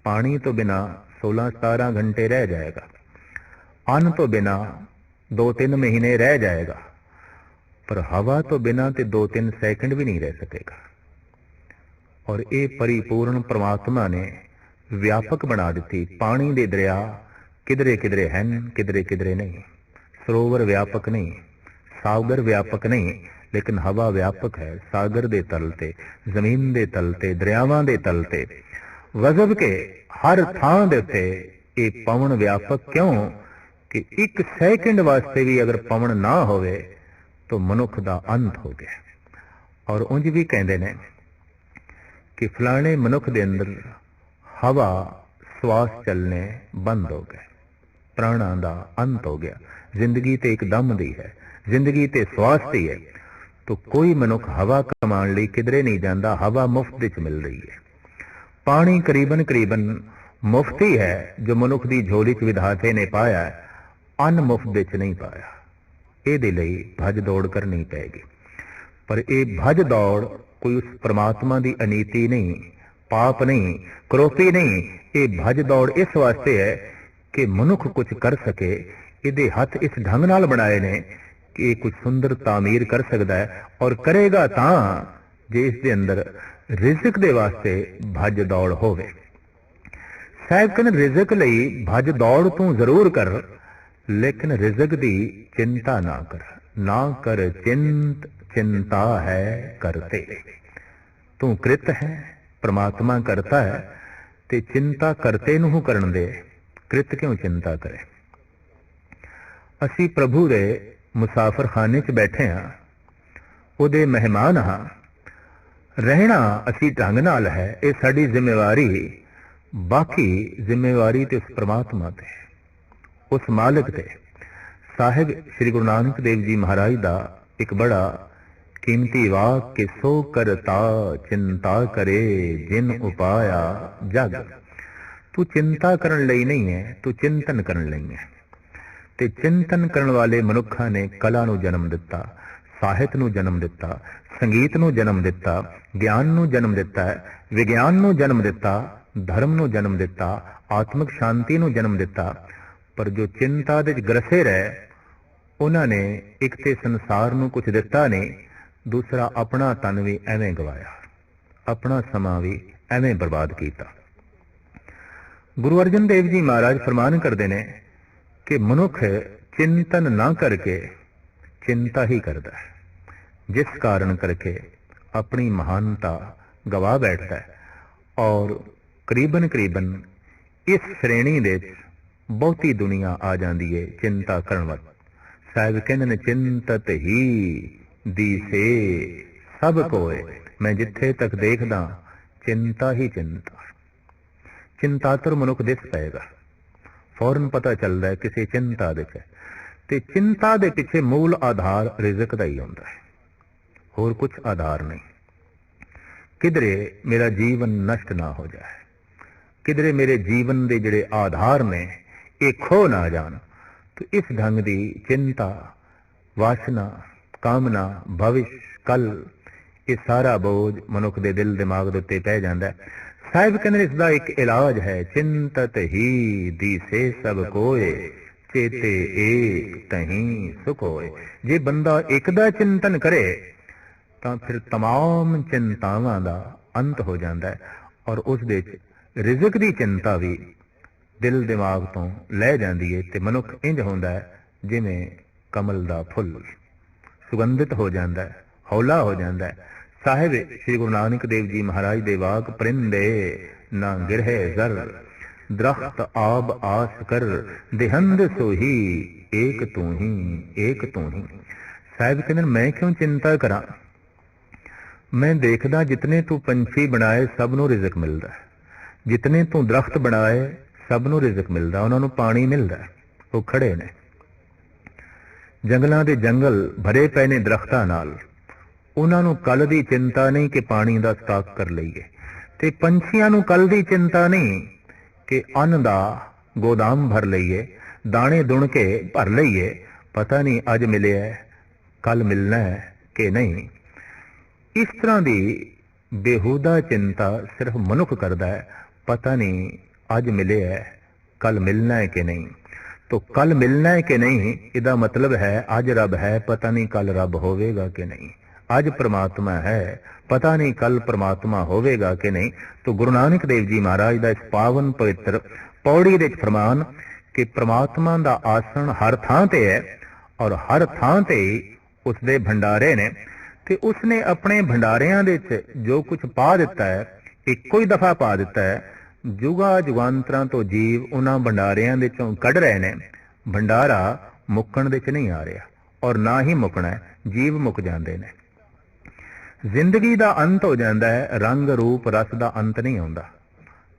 ਪਾਣੀ ਤੋਂ ਬਿਨਾ 16-17 ਘੰਟੇ ਰਹਿ ਜਾਏਗਾ। ਅੰਨ ਤੋਂ ਬਿਨਾ 2-3 ਮਹੀਨੇ ਰਹਿ ਜਾਏਗਾ। ਪਰ ਹਵਾ ਤੋਂ ਬਿਨਾ ਤੇ 2-3 ਸੈਕਿੰਡ ਵੀ ਨਹੀਂ ਰਹਿ ਸਕੇਗਾ। ਔਰ ਇਹ ਪਰਿਪੂਰਨ ਪ੍ਰਮਾਤਮਾ ਨੇ ਵਿਆਪਕ ਬਣਾ ਦਿੱਤੀ। ਪਾਣੀ ਦੇ ਦਰਿਆ ਕਿਧਰੇ ਕਿਧਰੇ ਹਨ, ਕਿਧਰੇ ਕਿਧਰੇ ਨਹੀਂ। ਸਰੋਵਰ ਵਿਆਪਕ ਨਹੀਂ, ਸਾਗਰ ਵਿਆਪਕ ਨਹੀਂ, ਲੇਕਿਨ ਹਵਾ ਵਿਆਪਕ ਹੈ ਸਾਗਰ ਦੇ ਤਲ ਤੇ, ਜ਼ਮੀਨ ਦੇ ਤਲ ਤੇ, ਦਰਿਆਵਾਂ ਦੇ ਤਲ ਤੇ। ਵਜ਼ਬ ਕੇ ਹਰ ਥਾਂ ਦੇ ਉੱਤੇ ਇਹ ਪਵਨ ਵਿਆਪਕ ਕਿਉਂ ਕਿ ਇੱਕ ਸੈਕਿੰਡ ਵਾਸਤੇ ਵੀ ਅਗਰ ਪਵਨ ਨਾ ਹੋਵੇ, ਤਾਂ ਮਨੁੱਖ ਦਾ ਅੰਤ ਹੋ ਗਿਆ। ਔਰ ਉਂਝ ਵੀ ਕਹਿੰਦੇ ਨੇ ਕਿ ਫਲਾਣੇ ਮਨੁੱਖ ਦੇ ਅੰਦਰ ਹਵਾ, ਸਵਾਸ ਚੱਲਨੇ ਬੰਦ ਹੋ ਗਏ। ਪ੍ਰਾਣਾਂ ਦਾ ਅੰਤ ਹੋ ਗਿਆ। ਜ਼ਿੰਦਗੀ ਤੇ ਇੱਕ ਦਮ ਦੀ ਹੈ। ਜ਼ਿੰਦਗੀ ਤੇ ਸਵਾਸ ਦੀ ਹੈ। ਤੋ ਕੋਈ ਮਨੁੱਖ ਹਵਾ ਕਮਾਉਣ ਲਈ ਕਿਧਰੇ ਨਹੀਂ ਜਾਂਦਾ, ਹਵਾ ਮੁਫਤ ਵਿੱਚ ਮਿਲ ਰਹੀ ਹੈ। ਪਾਣੀ ਕਰੀਬਨ ਕਰੀਬਨ ਮੁਫਤ ਹੀ ਹੈ, ਜੋ ਮਨੁੱਖ ਦੀ ਝੋਲੀ 'ਚ ਵਿਧਾਤੇ ਨੇ ਪਾਇਆ ਅਨ ਮੁਫਤ ਵਿੱਚ ਨਹੀਂ ਪਾਇਆ। ਇਹਦੇ ਲਈ ਭੱਜ ਦੌੜ ਕਰਨੀ ਪੈਗੀ ਪਰ ਇਹ ਭੱਜ ਦੌੜ ਕੋਈ ਉਸ ਪ੍ਰਮਾਤਮਾ ਦੀ ਅਨੀਤੀ ਨਹੀਂ ਪਾਪ ਨਹੀਂ ਕਰੋਪੀ ਨਹੀਂ ਇਹ ਭੱਜ ਦੌੜ ਇਸ ਵਾਸਤੇ ਹੈ ਕਿ ਮਨੁੱਖ ਕੁਝ ਕਰ ਸਕੇ ਇਹਦੇ ਹੱਥ ਇਸ ਢੰਗ ਨਾਲ ਬਣਾਏ ਨੇ ਕਿ ਇਹ ਕੁਝ ਸੁੰਦਰ ਤਾਮੀਰ ਕਰ ਸਕਦਾ ਹੈ ਔਰ ਕਰੇਗਾ ਤਾਂ ਜੇ ਇਸ ਦੇ ਅੰਦਰ ਰਿਜ਼ਕ ਦੇ ਵਾਸਤੇ ਭੱਜ ਦੌੜ ਹੋਵੇ ਸਾਹਿਬ ਕਹਿੰਦੇ ਰਿਜ਼ਕ ਲਈ ਭੱਜ ਦੌੜ ਤੂੰ ਜ਼ਰੂਰ ਕਰ ਲੇਕਿਨ ਰਿਜ਼ਕ ਦੀ ਚਿੰਤਾ ਨਾ ਕਰ ਨਾ ਕਰ ਚਿੰਤ ਚਿੰਤਾ ਹੈ ਕਰਤੇ ਤੂੰ ਕ੍ਰਿਤ ਹੈ ਪ੍ਰਮਾਤਮਾ ਕਰਤਾ ਹੈ ਤੇ ਚਿੰਤਾ ਕਰਤੇ ਨੂੰ ਕਰਨ ਦੇ। ਕ੍ਰਿਤ ਕਿਉਂ ਚਿੰਤਾ ਕਰੇ? ਅਸੀਂ ਪ੍ਰਭੂ ਦੇ ਮੁਸਾਫਰਖਾਨੇ 'ਚ ਬੈਠੇ ਹਾਂ। ਉਹਦੇ ਮਹਿਮਾਨ ਹਾਂ। ਰਹਿਣਾ ਅਸੀਂ ਢੰਗ ਨਾਲ ਹੈ, ਇਹ ਸਾਡੀ ਜ਼ਿੰਮੇਵਾਰੀ। ਬਾਕੀ ਜ਼ਿੰਮੇਵਾਰੀ ਤੇ ਉਸ ਪ੍ਰਮਾਤਮਾ ਤੇ। ਉਸ ਮਾਲਕ ਤੇ। ਸਾਹਿਬ ਸ੍ਰੀ ਗੁਰੂ ਨਾਨਕ ਦੇਵ ਜੀ ਮਹਾਰਾਜ ਦਾ ਇੱਕ ਬੜਾ ਕੀਮਤੀ ਵਾਕ ਕਿ ਸੋ ਕਰਤਾ ਚਿੰਤਾ ਕਰੇ ਜਿਨ ਉਪਾਇਆ ਜਗ। ਤੂੰ ਚਿੰਤਾ ਕਰਨ ਲਈ ਨਹੀਂ ਹੈ, ਤੂੰ ਚਿੰਤਨ ਕਰਨ ਲਈ ਹੈ। ਤੇ ਚਿੰਤਨ ਕਰਨ ਵਾਲੇ ਮਨੁੱਖਾਂ ਨੇ ਕਲਾ ਨੂੰ ਜਨਮ ਦਿੱਤਾ, ਸਾਹਿਤ ਨੂੰ ਜਨਮ ਦਿੱਤਾ, ਸੰਗੀਤ ਨੂੰ ਜਨਮ ਦਿੱਤਾ, ਗਿਆਨ ਨੂੰ ਜਨਮ ਦਿੱਤਾ, ਵਿਗਿਆਨ ਨੂੰ ਜਨਮ ਦਿੱਤਾ, ਧਰਮ ਨੂੰ ਜਨਮ ਦਿੱਤਾ, ਆਤਮਿਕ ਸ਼ਾਂਤੀ ਨੂੰ ਜਨਮ ਦਿੱਤਾ। ਪਰ ਜੋ ਚਿੰਤਾ ਦੇ ਵਿੱਚ ਗਰਸੇ ਰਹੇ, ਉਹਨਾਂ ਨੇ ਇੱਕ ਤੇ ਸੰਸਾਰ ਨੂੰ ਕੁਝ ਦਿੱਤਾ ਨਹੀਂ ਦੂਸਰਾ ਆਪਣਾ ਤਨ ਵੀ ਐਵੇਂ ਗਵਾਇਆ, ਆਪਣਾ ਸਮਾਂ ਵੀ ਐਵੇਂ ਬਰਬਾਦ ਕੀਤਾ। ਗੁਰੂ ਅਰਜਨ ਦੇਵ ਜੀ ਮਹਾਰਾਜ ਫਰਮਾਨ ਕਰਦੇ ਨੇ ਕਿ ਮਨੁੱਖ ਚਿੰਤਨ ਨਾ ਕਰਕੇ ਚਿੰਤਾ ਹੀ ਕਰਦਾ ਹੈ। ਜਿਸ ਕਾਰਨ ਕਰਕੇ ਆਪਣੀ ਮਹਾਨਤਾ ਗਵਾ ਬੈਠਦਾ ਹੈ ਔਰ ਕਰੀਬਨ ਕਰੀਬਨ ਇਸ ਸ਼੍ਰੇਣੀ ਦੇ ਵਿੱਚ ਬਹੁਤੀ ਦੁਨੀਆ ਆ ਜਾਂਦੀ ਹੈ ਚਿੰਤਾ ਕਰਨ ਵਾਲੀ। ਸਾਹਿਬ ਕਹਿੰਦੇ ਨੇ, ਚਿੰਤਤ ਹੀ ਦੀਸੇ ਸਭ ਕੋਏ। ਮੈਂ ਜਿੱਥੇ ਤੱਕ ਦੇਖਦਾ, ਚਿੰਤਾ ਹੀ ਚਿੰਤਾ। ਚਿੰਤਾਤਰ ਮਨੁੱਖ ਦਿਸ ਪਏਗਾ। ਫੌਰਨ ਪਤਾ ਚੱਲਦਾ ਹੈ ਕਿਸੇ ਚਿੰਤਾ ਦੇ ਚ ਤੇ ਚਿੰਤਾ ਦੇ ਪਿੱਛੇ ਮੂਲ ਆਧਾਰ ਰਿਜ਼ਕ ਦਾ ਹੀ ਹੁੰਦਾ ਹੈ। ਹੋਰ ਕੁਝ ਆਧਾਰ ਨਹੀਂ। ਕਿਧਰੇ ਮੇਰਾ ਜੀਵਨ ਨਸ਼ਟ ਨਾ ਹੋ ਜਾਏ। ਕਿਧਰੇ ਮੇਰੇ ਜੀਵਨ ਦੇ ਜਿਹੜੇ ਆਧਾਰ ਨੇ, ਇਹ ਖੋ ਨਾ ਜਾਣ। ਤੇ ਇਸ ਢੰਗ ਦੀ ਚਿੰਤਾ, ਵਾਸਨਾ ਕਾਮਨਾ ਭਵਿਸ਼ ਕਲ ਇਹ ਸਾਰਾ ਬੋਝ ਮਨੁੱਖ ਦੇ ਦਿਲ ਦਿਮਾਗ ਦੇ ਉੱਤੇ ਪੈ ਜਾਂਦਾ ਹੈ ਸਾਹਿਬ ਕਹਿੰਦੇ ਇਸ ਦਾ ਇੱਕ ਇਲਾਜ ਹੈ ਚਿੰਤਤ ਹੀ ਦੀਸੇ ਸਭ ਕੋਏ ਚੇਤੇ ਏਕ ਤਹੀਂ ਸੁਖ ਹੋਏ ਜੇ ਬੰਦਾ ਇੱਕ ਦਾ ਚਿੰਤਨ ਕਰੇ ਤਾਂ ਫਿਰ तमाम ਚਿੰਤਾਵਾਂ ਦਾ ਅੰਤ ਹੋ ਜਾਂਦਾ ਹੈ ਔਰ ਉਸ ਦੇ ਵਿੱਚ ਰਿਜ਼ਕ ਦੀ ਚਿੰਤਾ ਵੀ ਦਿਲ ਦਿਮਾਗ ਤੋਂ ਲੈ ਜਾਂਦੀ ਹੈ ਤੇ ਮਨੁੱਖ ਇੰਜ ਹੁੰਦਾ ਹੈ ਜਿਵੇਂ ਕਮਲ ਦਾ ਫੁੱਲ ਸੁਗੰਧਿਤ ਹੋ ਜਾਂਦਾ ਹੈ, ਹੌਲਾ ਹੋ ਜਾਂਦਾ ਹੈ। ਸਾਹਿਬ, ਸ੍ਰੀ ਗੁਰੂ ਨਾਨਕ ਦੇਵ ਜੀ ਮਹਾਰਾਜ ਦੇ ਵਾਕ ਪ੍ਰਿੰਦੇ, ਨਾ ਗਿਰਹਿ ਜ਼ਰ, ਦਰਖਤ ਆਬ ਆਸ ਕਰ, ਦੇਹੰਦ ਸੋਹੀ, ਏਕ ਤੂੰ ਹੀ, ਏਕ ਤੂੰ ਹੀ। ਸਾਹਿਬ ਕਹਿੰਦੇ ਮੈਂ ਕਿਉਂ ਚਿੰਤਾ ਕਰਾਂ? ਮੈਂ ਦੇਖਦਾ ਜਿਤਨੇ ਤੂੰ ਪੰਛੀ ਬਣਾਏ, ਸਭ ਨੂੰ ਰਿਜ਼ਕ ਮਿਲਦਾ ਹੈ। ਜਿਤਨੇ ਤੂੰ ਦਰਖਤ ਬਣਾਏ, ਸਭ ਨੂੰ ਰਿਜ਼ਕ ਮਿਲਦਾ ਉਹਨਾਂ ਨੂੰ ਪਾਣੀ ਮਿਲਦਾ ਉਹ ਖੜੇ ਨੇ। ਜੰਗਲਾਂ ਦੇ ਜੰਗਲ ਭਰੇ ਪਏ ਨੇ ਦਰਖਤਾਂ ਨਾਲ। ਉਹਨਾਂ ਨੂੰ ਕੱਲ ਦੀ ਚਿੰਤਾ ਨਹੀਂ ਕਿ ਪਾਣੀ ਦਾ ਸਟਾਕ ਕਰ ਲਈਏ। ਤੇ ਪੰਛੀਆਂ ਨੂੰ ਕੱਲ ਦੀ ਚਿੰਤਾ ਨਹੀਂ ਕਿ ਅੰਨ ਦਾ ਗੋਦਾਮ ਭਰ ਲਈਏ, ਦਾਣੇ ਦੁਣ ਕੇ ਭਰ ਲਈਏ। ਪਤਾ ਨਹੀਂ ਅੱਜ ਮਿਲਿਆ ਕੱਲ ਮਿਲਣਾ ਹੈ ਕਿ ਨਹੀਂ। ਇਸ ਤਰ੍ਹਾਂ ਦੀ ਬੇਹੂਦਾ ਚਿੰਤਾ ਸਿਰਫ ਮਨੁੱਖ ਕਰਦਾ ਹੈ। ਪਤਾ ਨਹੀਂ ਅੱਜ ਮਿਲਿਆ ਕੱਲ ਮਿਲਣਾ ਹੈ ਕਿ ਨਹੀਂ। ਤੋ ਕੱਲ ਮਿਲਣਾ ਹੈ ਕਿ ਨਹੀਂ? ਇਹਦਾ ਮਤਲਬ ਹੈ, ਅੱਜ ਰੱਬ ਹੈ, ਪਤਾ ਨਹੀਂ ਕੱਲ ਰੱਬ ਹੋਵੇਗਾ ਕਿ ਨਹੀਂ। ਅੱਜ ਪ੍ਰਮਾਤਮਾ ਹੈ, ਪਤਾ ਨਹੀਂ ਕੱਲ ਪ੍ਰਮਾਤਮਾ ਹੋਵੇਗਾ ਕਿ ਨਹੀਂ। ਤੋ ਗੁਰੂ ਨਾਨਕ ਦੇਵ ਜੀ ਮਹਾਰਾਜ ਦਾ ਇਸ ਪਾਵਨ ਪਵਿੱਤਰ ਪੌੜੀ ਦੇ ਫਰਮਾਨ ਕਿ ਪ੍ਰਮਾਤਮਾ ਦਾ ਆਸਣ ਹਰ ਥਾਂ ਤੇ ਹੈ ਔਰ ਹਰ ਥਾਂ ਤੇ ਉਸ ਦੇ ਭੰਡਾਰੇ ਨੇ ਤੇ ਉਸ ਨੇ ਆਪਣੇ ਭੰਡਾਰਿਆਂ ਦੇ ਵਿੱਚ ਜੋ ਕੁਝ ਪਾ ਦਿੱਤਾ ਹੈ, ਇੱਕੋ ਹੀ ਦਫਾ ਪਾ ਦਿੱਤਾ ਹੈ ਜੁਗਾ ਜੁਗਾਂਤਰਾਂ ਤੋਂ ਜੀਵ ਉਹਨਾਂ ਭੰਡਾਰਿਆਂ ਦੇ ਚੋਂ ਕੱਢ ਰਹੇ ਨੇ। ਭੰਡਾਰਾ ਮੁੱਕਣ ਦੇ ਚ ਨਹੀਂ ਆ ਰਿਹਾ ਔਰ ਨਾ ਹੀ ਮੁੱਕਣਾ ਜੀਵ ਮੁੱਕ ਜਾਂਦੇ ਨੇ। ਜ਼ਿੰਦਗੀ ਦਾ ਅੰਤ ਹੋ ਜਾਂਦਾ ਹੈ, ਰੰਗ ਰੂਪ ਰਸ ਦਾ ਅੰਤ ਨਹੀਂ ਆਉਂਦਾ।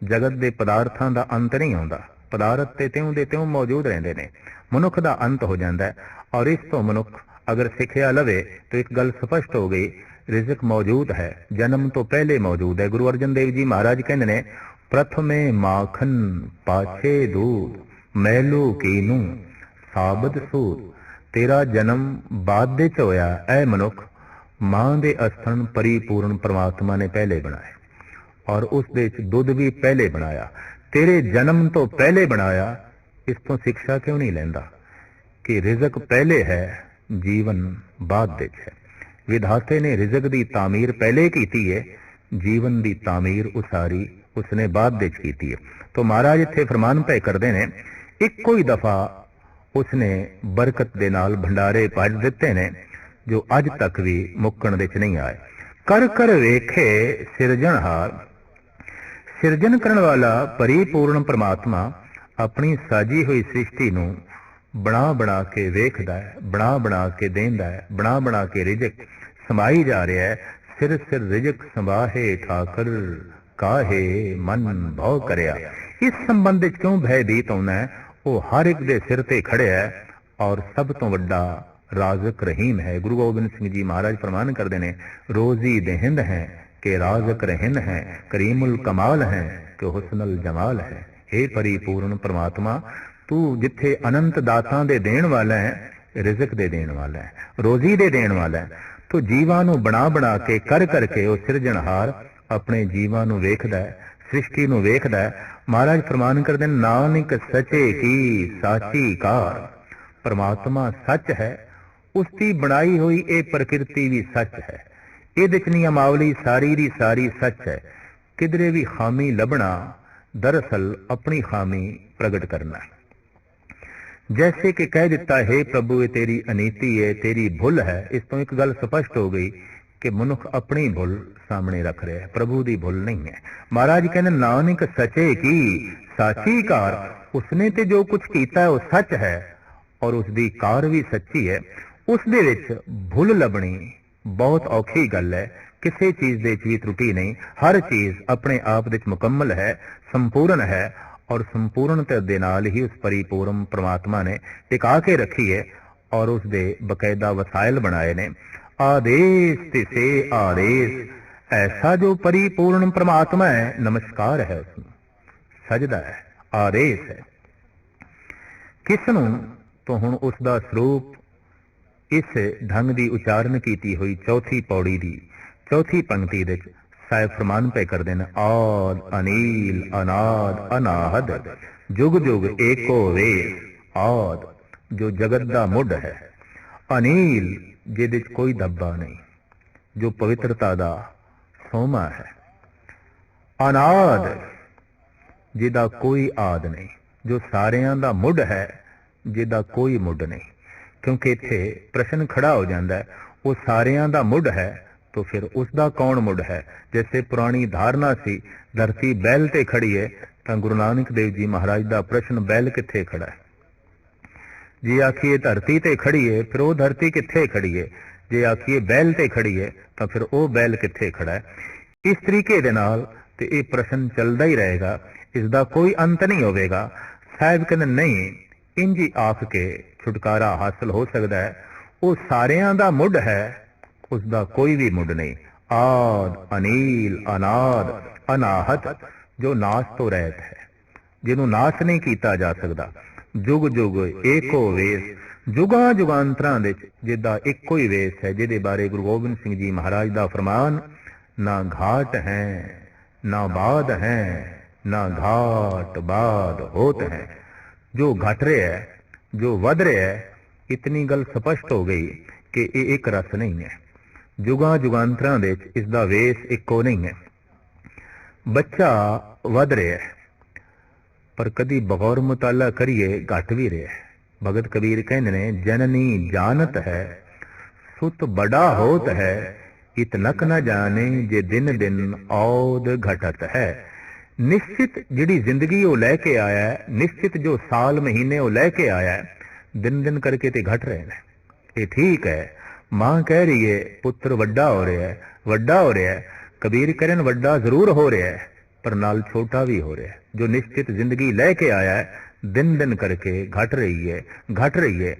ਜਗਤ ਦੇ ਪਦਾਰਥਾਂ ਦਾ ਅੰਤ ਨਹੀਂ ਆਉਂਦਾ। ਪਦਾਰਥ ਤੇ ਤਿਉਂ ਦੇ ਤਿਉਂ ਮੌਜੂਦ ਰਹਿੰਦੇ ਨੇ। ਮਨੁੱਖ ਦਾ ਅੰਤ ਹੋ ਜਾਂਦਾ ਹੈ ਔਰ ਇਸ ਤੋਂ ਮਨੁੱਖ ਅਗਰ ਸਿੱਖਿਆ ਲਵੇ ਤਾਂ ਇੱਕ ਗੱਲ ਸਪਸ਼ਟ ਹੋ ਗਈ, ਰਿਜ਼ਕ ਮੌਜੂਦ ਹੈ, ਜਨਮ ਤੋਂ ਪਹਿਲੇ ਮੌਜੂਦ ਹੈ। ਗੁਰੂ ਅਰਜਨ ਦੇਵ ਜੀ ਮਹਾਰਾਜ ਕਹਿੰਦੇ ਨੇ ਪ੍ਰਥਮੇ ਮਾਖਨ ਪਾਛੇ ਦੂਧ ਮੈਲੂ ਕੀਨੂ ਸਾਬਤ ਸੂਤ, ਤੇਰਾ ਜਨਮ ਬਾਅਦ ਦੇ ਚ ਹੋਇਆ, ਐ ਮਨੁੱਖ ਮਾਂ ਦੇ ਅਸਥਨ ਪਰਿਪੂਰਨ ਪ੍ਰਮਾਤਮਾ ਨੇ ਪਹਿਲੇ ਬਣਾਇਆ ਔਰ ਉਸ ਦੇ ਵਿੱਚ ਦੁੱਧ ਵੀ ਪਹਿਲੇ ਬਣਾਇਆ। ਤੇਰੇ ਜਨਮ ਤੋਂ ਪਹਿਲੇ ਬਣਾਇਆ, ਇਸ ਤੋਂ ਸਿੱਖਿਆ ਕਿਉਂ ਨਹੀਂ ਲੈਂਦਾ? ਕਿ ਰਿਜ਼ਕ ਪਹਿਲੇ ਹੈ, ਜੀਵਨ ਬਾਅਦ ਵਿੱਚ ਹੈ। ਵਿਧਾਤੇ ਨੇ ਰਿਜ਼ਕ ਦੀ ਤਾਮੀਰ ਪਹਿਲੇ ਕੀਤੀ ਹੈ ਜੀਵਨ ਦੀ ਤਾਮੀਰ ਉਸਾਰੀ ਉਸਨੇ ਬਾਅਦ ਵਿੱਚ ਕੀਤੀ ਹੈ। ਤੋਂ ਮਹਾਰਾਜ ਇੱਥੇ ਫਰਮਾਨ ਭੈ ਕਰਦੇ ਨੇ, ਇੱਕੋ ਹੀ ਦਫਾ ਉਸਨੇ ਬਰਕਤ ਦੇ ਨਾਲ ਭੰਡਾਰੇ ਭਰ ਦਿੱਤੇ ਨੇ, ਜੋ ਅੱਜ ਤੱਕ ਵੀ ਮੁੱਕਣ ਵਿੱਚ ਨਹੀਂ ਆਏ। ਕਰ ਕਰ ਵੇਖੇ ਸਿਰਜਣਹਾਰ ਸਿਰਜਣ ਕਰਨ ਵਾਲਾ ਪਰਿਪੂਰਨ ਪ੍ਰਮਾਤਮਾ ਆਪਣੀ ਸਾਜੀ ਹੋਈ ਸ੍ਰਿਸ਼ਟੀ ਨੂੰ ਬਣਾ ਬਣਾ ਕੇ ਵੇਖਦਾ ਹੈ, ਬਣਾ ਬਣਾ ਕੇ ਦੇਂਦਾ ਹੈ, ਬਣਾ ਬਣਾ ਕੇ ਰਿਜਕ ਸਮਾਈ ਜਾ ਰਿਹਾ ਹੈ। ਸਿਰ ਸਿਰ ਰਿਜਕ ਸੰਭਾਹੇ ਠਾਕਰ। ਕਾਹੇ ਮਨ ਭਉ ਕਰਿਆ? ਇਸ ਸੰਬੰਧ ਵਿੱਚ ਕਿਉਂ ਭੈਭੀਤ ਹੋਣਾ ਉਹ ਹਰ ਇੱਕ ਦੇ ਸਿਰ ਤੇ ਖੜਿਆ ਹੈ ਔਰ ਸਭ ਤੋਂ ਵੱਡਾ ਰਾਜ਼ਕ ਰਹੀਮ ਹੈ। ਗੁਰੂ ਗੋਬਿੰਦ ਸਿੰਘ ਜੀ ਮਹਾਰਾਜ ਫਰਮਾਨ ਕਰਦੇ ਨੇ, ਰੋਜ਼ੀ ਦੇਹਿੰਦ ਹੈ ਕਿ ਰਾਜ਼ਕ ਰਹਿੰਦ ਹੈ, ਕਰੀਮੁਲ ਕਮਾਲ ਹੈ ਕਿ ਹੁਸਨਲ ਜਮਾਲ ਹੈ। हे ਪਰਿਪੂਰਨ ਪ੍ਰਮਾਤਮਾ, ਤੂੰ ਜਿੱਥੇ ਅਨੰਤ ਦਾਤਾਂ ਦੇ ਦੇਣ ਵਾਲਾ ਹੈ, ਰਿਜ਼ਕ ਦੇ ਦੇਣ ਵਾਲਾ ਹੈ, ਰੋਜ਼ੀ ਦੇ ਦੇਣ ਵਾਲਾ ਹੈ, ਤੂੰ ਜੀਵਾਂ ਨੂੰ ਬਣਾ ਬਣਾ ਕੇ ਕਰ ਕਰਕੇ ਉਹ ਸਿਰਜਣਹਾਰ ਆਪਣੇ ਜੀਵਾਂ ਨੂੰ ਵੇਖਦਾ ਹੈ, ਸ੍ਰਿਸ਼ਟੀ ਨੂੰ ਵੇਖਦਾ ਹੈ। ਮਹਾਰਾਜ ਫਰਮਾਨ ਕਰਦੇ ਨਾਨਕ ਸੱਚੇ ਕੀ ਸਾਚੀ ਕਾਰ। ਪਰਮਾਤਮਾ ਸੱਚ ਹੈ ਉਸ ਦੀ ਬਣਾਈ ਹੋਈ ਇਹ ਪ੍ਰਕਿਰਤੀ ਵੀ ਸੱਚ ਹੈ। ਇਹਦੇ ਚ ਨਿਯਮਾਵਲੀ ਸਾਰੀ ਦੀ ਸਾਰੀ ਸੱਚ ਹੈ। ਕਿਧਰੇ ਵੀ ਖਾਮੀ ਲੱਭਣਾ, ਦਰਅਸਲ ਆਪਣੀ ਖਾਮੀ ਪ੍ਰਗਟ ਕਰਨਾ ਹੈ। ਜੈਸੇ ਕਿ ਕਹਿ ਦਿੱਤਾ, ਹੈ ਪ੍ਰਭੂ, ਇਹ ਤੇਰੀ ਅਨੀਤੀ ਹੈ, ਤੇਰੀ ਭੁੱਲ ਹੈ। ਇਸ ਤੋਂ ਇੱਕ ਗੱਲ ਸਪਸ਼ਟ ਹੋ ਗਈ ਕਿ ਮਨੁੱਖ ਆਪਣੀ ਭੁੱਲ ਸਾਹਮਣੇ ਰੱਖ ਰਿਹਾ ਹੈ। ਪ੍ਰਭੂ ਦੀ ਭੁੱਲ ਨਹੀਂ ਹੈ। ਮਹਾਰਾਜ ਕਹਿੰਦੇ, ਨਾਨਕ ਸੱਚੇ ਕੀ? ਸਾਚੀ ਕਾਰ। ਉਸਨੇ ਤੇ ਜੋ ਕੁਝ ਕੀਤਾ ਉਹ ਸੱਚ ਹੈ ਔਰ ਉਸ ਦੀ ਕਾਰ ਵੀ ਸੱਚੀ ਹੈ। ਉਸ ਦੇ ਵਿੱਚ ਭੁੱਲ ਲੱਭਣੀ ਬਹੁਤ ਔਖੀ ਗੱਲ ਹੈ। ਕਿਸੇ ਚੀਜ਼ ਦੇ ਵਿੱਚ ਵੀ ਤਰੁੱਟੀ ਨਹੀਂ। ਹਰ ਚੀਜ਼ ਆਪਣੇ ਆਪ ਵਿੱਚ ਮੁਕੰਮਲ ਹੈ, ਸੰਪੂਰਨ ਹੈ ਔਰ ਸੰਪੂਰਨਤਾ ਦੇ ਨਾਲ ਹੀ ਉਸ ਪਰਿਪੂਰਨ ਪ੍ਰਮਾਤਮਾ ਨੇ ਟਿਕਾ ਕੇ ਰੱਖੀ ਹੈ ਔਰ ਉਸ ਦੇ ਬਕਾਇਦਾ ਵਸਾਇਲ ਬਣਾਏ ਨੇ। ਆਦੇਸ਼ ਤੇ ਸੇ ਆਦੇਸ਼। ਐਸਾ ਜੋ ਪਰਿਪੂਰਨ ਪ੍ਰਮਾਤਮਾ ਹੈ ਹੈ ਉਸ ਨੂੰ ਸਜਦਾ ਹੈ, ਆਦੇਸ਼ ਹੈ। ਕਿਸ ਨੂੰ ਤੋਂ ਹੁਣ ਉਸ ਦਾ ਸਰੂਪ ਇਸ ਢੰਗ ਦੀ ਉਚਾਰਨ ਕੀਤੀ ਹੋਈ ਚੌਥੀ ਪੌੜੀ ਦੀ, ਚੌਥੀ ਪੰਕਤੀ ਵਿੱਚ ਸਾਹਿਬ ਫਰਮਾਨ ਪੈ ਕਰਦੇ ਨੇ ਆਦ, ਅਨੀਲ, ਅਨਾਦ, ਅਨਾਹਦ, ਜੁਗ ਜੁਗ ਏਕੋ ਵੇ ਆਦ, ਜੋ ਜਗਤ ਦਾ ਮੁੱਢ ਹੈ। ਅਨੀਲ ਜਿਹਦੇ 'ਚ ਕੋਈ ਦੱਬਾ ਨਹੀਂ, ਜੋ ਪਵਿੱਤਰਤਾ ਦਾ ਸੋਮਾ ਹੈ। ਅਨਾਦ, ਜਿਹਦਾ ਕੋਈ ਆਦ ਨਹੀਂ, ਜੋ ਸਾਰਿਆਂ ਦਾ ਮੁੱਢ ਹੈ, ਜਿਹਦਾ ਕੋਈ ਮੁੱਢ ਨਹੀਂ। ਕਿਉਂਕਿ ਇੱਥੇ ਪ੍ਰਸ਼ਨ ਖੜਾ ਹੋ ਜਾਂਦਾ ਹੈ, ਉਹ ਸਾਰਿਆਂ ਦਾ ਮੁੱਢ ਹੈ, ਤਾਂ ਫਿਰ ਉਸ ਦਾ ਕੌਣ ਮੁੱਢ ਹੈ? ਜੈਸੇ ਪੁਰਾਣੀ ਧਾਰਨਾ ਸੀ, ਧਰਤੀ ਬੈਲ ਤੇ ਖੜੀ ਹੈ, ਤਾਂ ਗੁਰੂ ਨਾਨਕ ਦੇਵ ਜੀ ਮਹਾਰਾਜ ਦਾ ਪ੍ਰਸ਼ਨ ਬੈਲ ਕਿੱਥੇ ਖੜਾ ਹੈ? ਜੇ ਆਖੀਏ ਧਰਤੀ ਤੇ ਖੜੀਏ, ਫਿਰ ਉਹ ਧਰਤੀ ਕਿੱਥੇ ਖੜੀਏ? ਜੇ ਆਖੀਏ ਬੈਲ ਤੇ ਖੜੀਏ, ਤਾਂ ਫਿਰ ਉਹ ਬੈਲ ਕਿੱਥੇ ਖੜਾ ਹੈ? ਇਸ ਤਰੀਕੇ ਦੇ ਨਾਲ ਤੇ ਇਹ ਪ੍ਰਸ਼ਨ ਚੱਲਦਾ ਹੀ ਰਹੇਗਾ ਇਸ ਦਾ ਕੋਈ ਅੰਤ ਨਹੀਂ ਹੋਵੇਗਾ। ਸਾਹਿਬ ਕਹਿੰਦੇ, ਨਹੀਂ ਇੰਜ ਹੀ ਆਖ ਕੇ ਛੁਟਕਾਰਾ ਹਾਸਲ ਹੋ ਸਕਦਾ ਹੈ। ਉਹ ਸਾਰਿਆਂ ਦਾ ਮੁੱਢ ਹੈ ਉਸ ਦਾ ਕੋਈ ਵੀ ਮੁੱਢ ਨਹੀਂ। ਆਦ, ਅਨੀਲ, ਅਨਾਦ, ਅਨਾਹਤ, ਜੋ ਨਾਸ਼ ਤੋਂ ਰਹਿਤ ਹੈ। ਜਿਹਨੂੰ ਨਾਸ਼ ਨਹੀਂ ਕੀਤਾ ਜਾ ਸਕਦਾ ਜੁਗ ਜੁਗ ਏਕੋ ਵੇਸ। ਜੁਗਾਂ ਜੁਗਾਂਤਰਾਂ ਦੇ ਜਿਹਦਾ ਇੱਕੋ ਹੀ ਵੇਸ ਹੈ, ਜਿਹਦੇ ਬਾਰੇ ਗੁਰੂ ਗੋਬਿੰਦ ਸਿੰਘ ਜੀ ਮਹਾਰਾਜ ਦਾ ਫਰਮਾਨ, ਨਾ ਘਾਟ ਹੈ, ਨਾ ਬਾਦ ਹੈ, ਨਾ ਘਾਟ ਬਾਦ ਹੋਤ ਹੈ। ਜੋ ਘਟ ਰਿਹਾ ਹੈ, ਜੋ ਵਧ ਰਿਹਾ ਹੈ, ਇਤਨੀ ਗੱਲ ਸਪਸ਼ਟ ਹੋ ਗਈ ਕਿ ਇਹ ਇੱਕ ਰਸ ਨਹੀਂ ਹੈ। ਜੁਗਾਂ ਜੁਗਾਂਤਰਾਂ ਦੇ ਵਿੱਚ ਇਸ ਦਾ ਵੇਸ ਇੱਕੋ ਨਹੀਂ ਹੈ। ਬੱਚਾ ਵਧ ਰਿਹਾ ਹੈ ਪਰ ਕਦੀ ਬਗੌਰ ਮੁਤਾਲਾ ਕਰੀਏ ਘਟ ਵੀ ਰਿਹਾ ਭਗਤ ਕਬੀਰ ਕਹਿੰਦੇ ਨੇ, ਜਨਨੀ ਜਾਣਤ ਹੈ, ਸੁਤ ਬੜਾ ਹੋਤ ਹੈ ਇਤਨਕ ਨਾ ਜਾਣੇ ਜੇ ਦਿਨ ਦਿਨ ਔਦ ਘਟਤ ਹੈ। ਨਿਸ਼ਚਿਤ ਜਿਹੜੀ ਜ਼ਿੰਦਗੀ ਉਹ ਲੈ ਕੇ ਆਇਆ ਨਿਸ਼ਚਿਤ ਜੋ ਸਾਲ ਮਹੀਨੇ ਉਹ ਲੈ ਕੇ ਆਇਆ ਦਿਨ ਦਿਨ ਕਰਕੇ ਤੇ ਘਟ ਰਹੇ ਨੇ। ਇਹ ਠੀਕ ਹੈ, ਮਾਂ ਕਹਿ ਰਹੀ ਹੈ, ਪੁੱਤਰ ਵੱਡਾ ਹੋ ਰਿਹਾ ਹੈ, ਵੱਡਾ ਹੋ ਰਿਹਾ ਹੈ, ਕਬੀਰ ਕਰਨ ਵੱਡਾ ਜ਼ਰੂਰ ਹੋ ਰਿਹਾ ਹੈ, ਪਰ ਨਾਲ ਛੋਟਾ ਵੀ ਹੋ ਰਿਹਾ ਹੈ। ਜੋ ਨਿਸ਼ਚਿਤ ਜ਼ਿੰਦਗੀ ਲੈ ਕੇ ਆਇਆ ਹੈ ਦਿਨ ਦਿਨ ਕਰਕੇ ਘਟ ਰਹੀ ਹੈ ਘਟ ਰਹੀ ਹੈ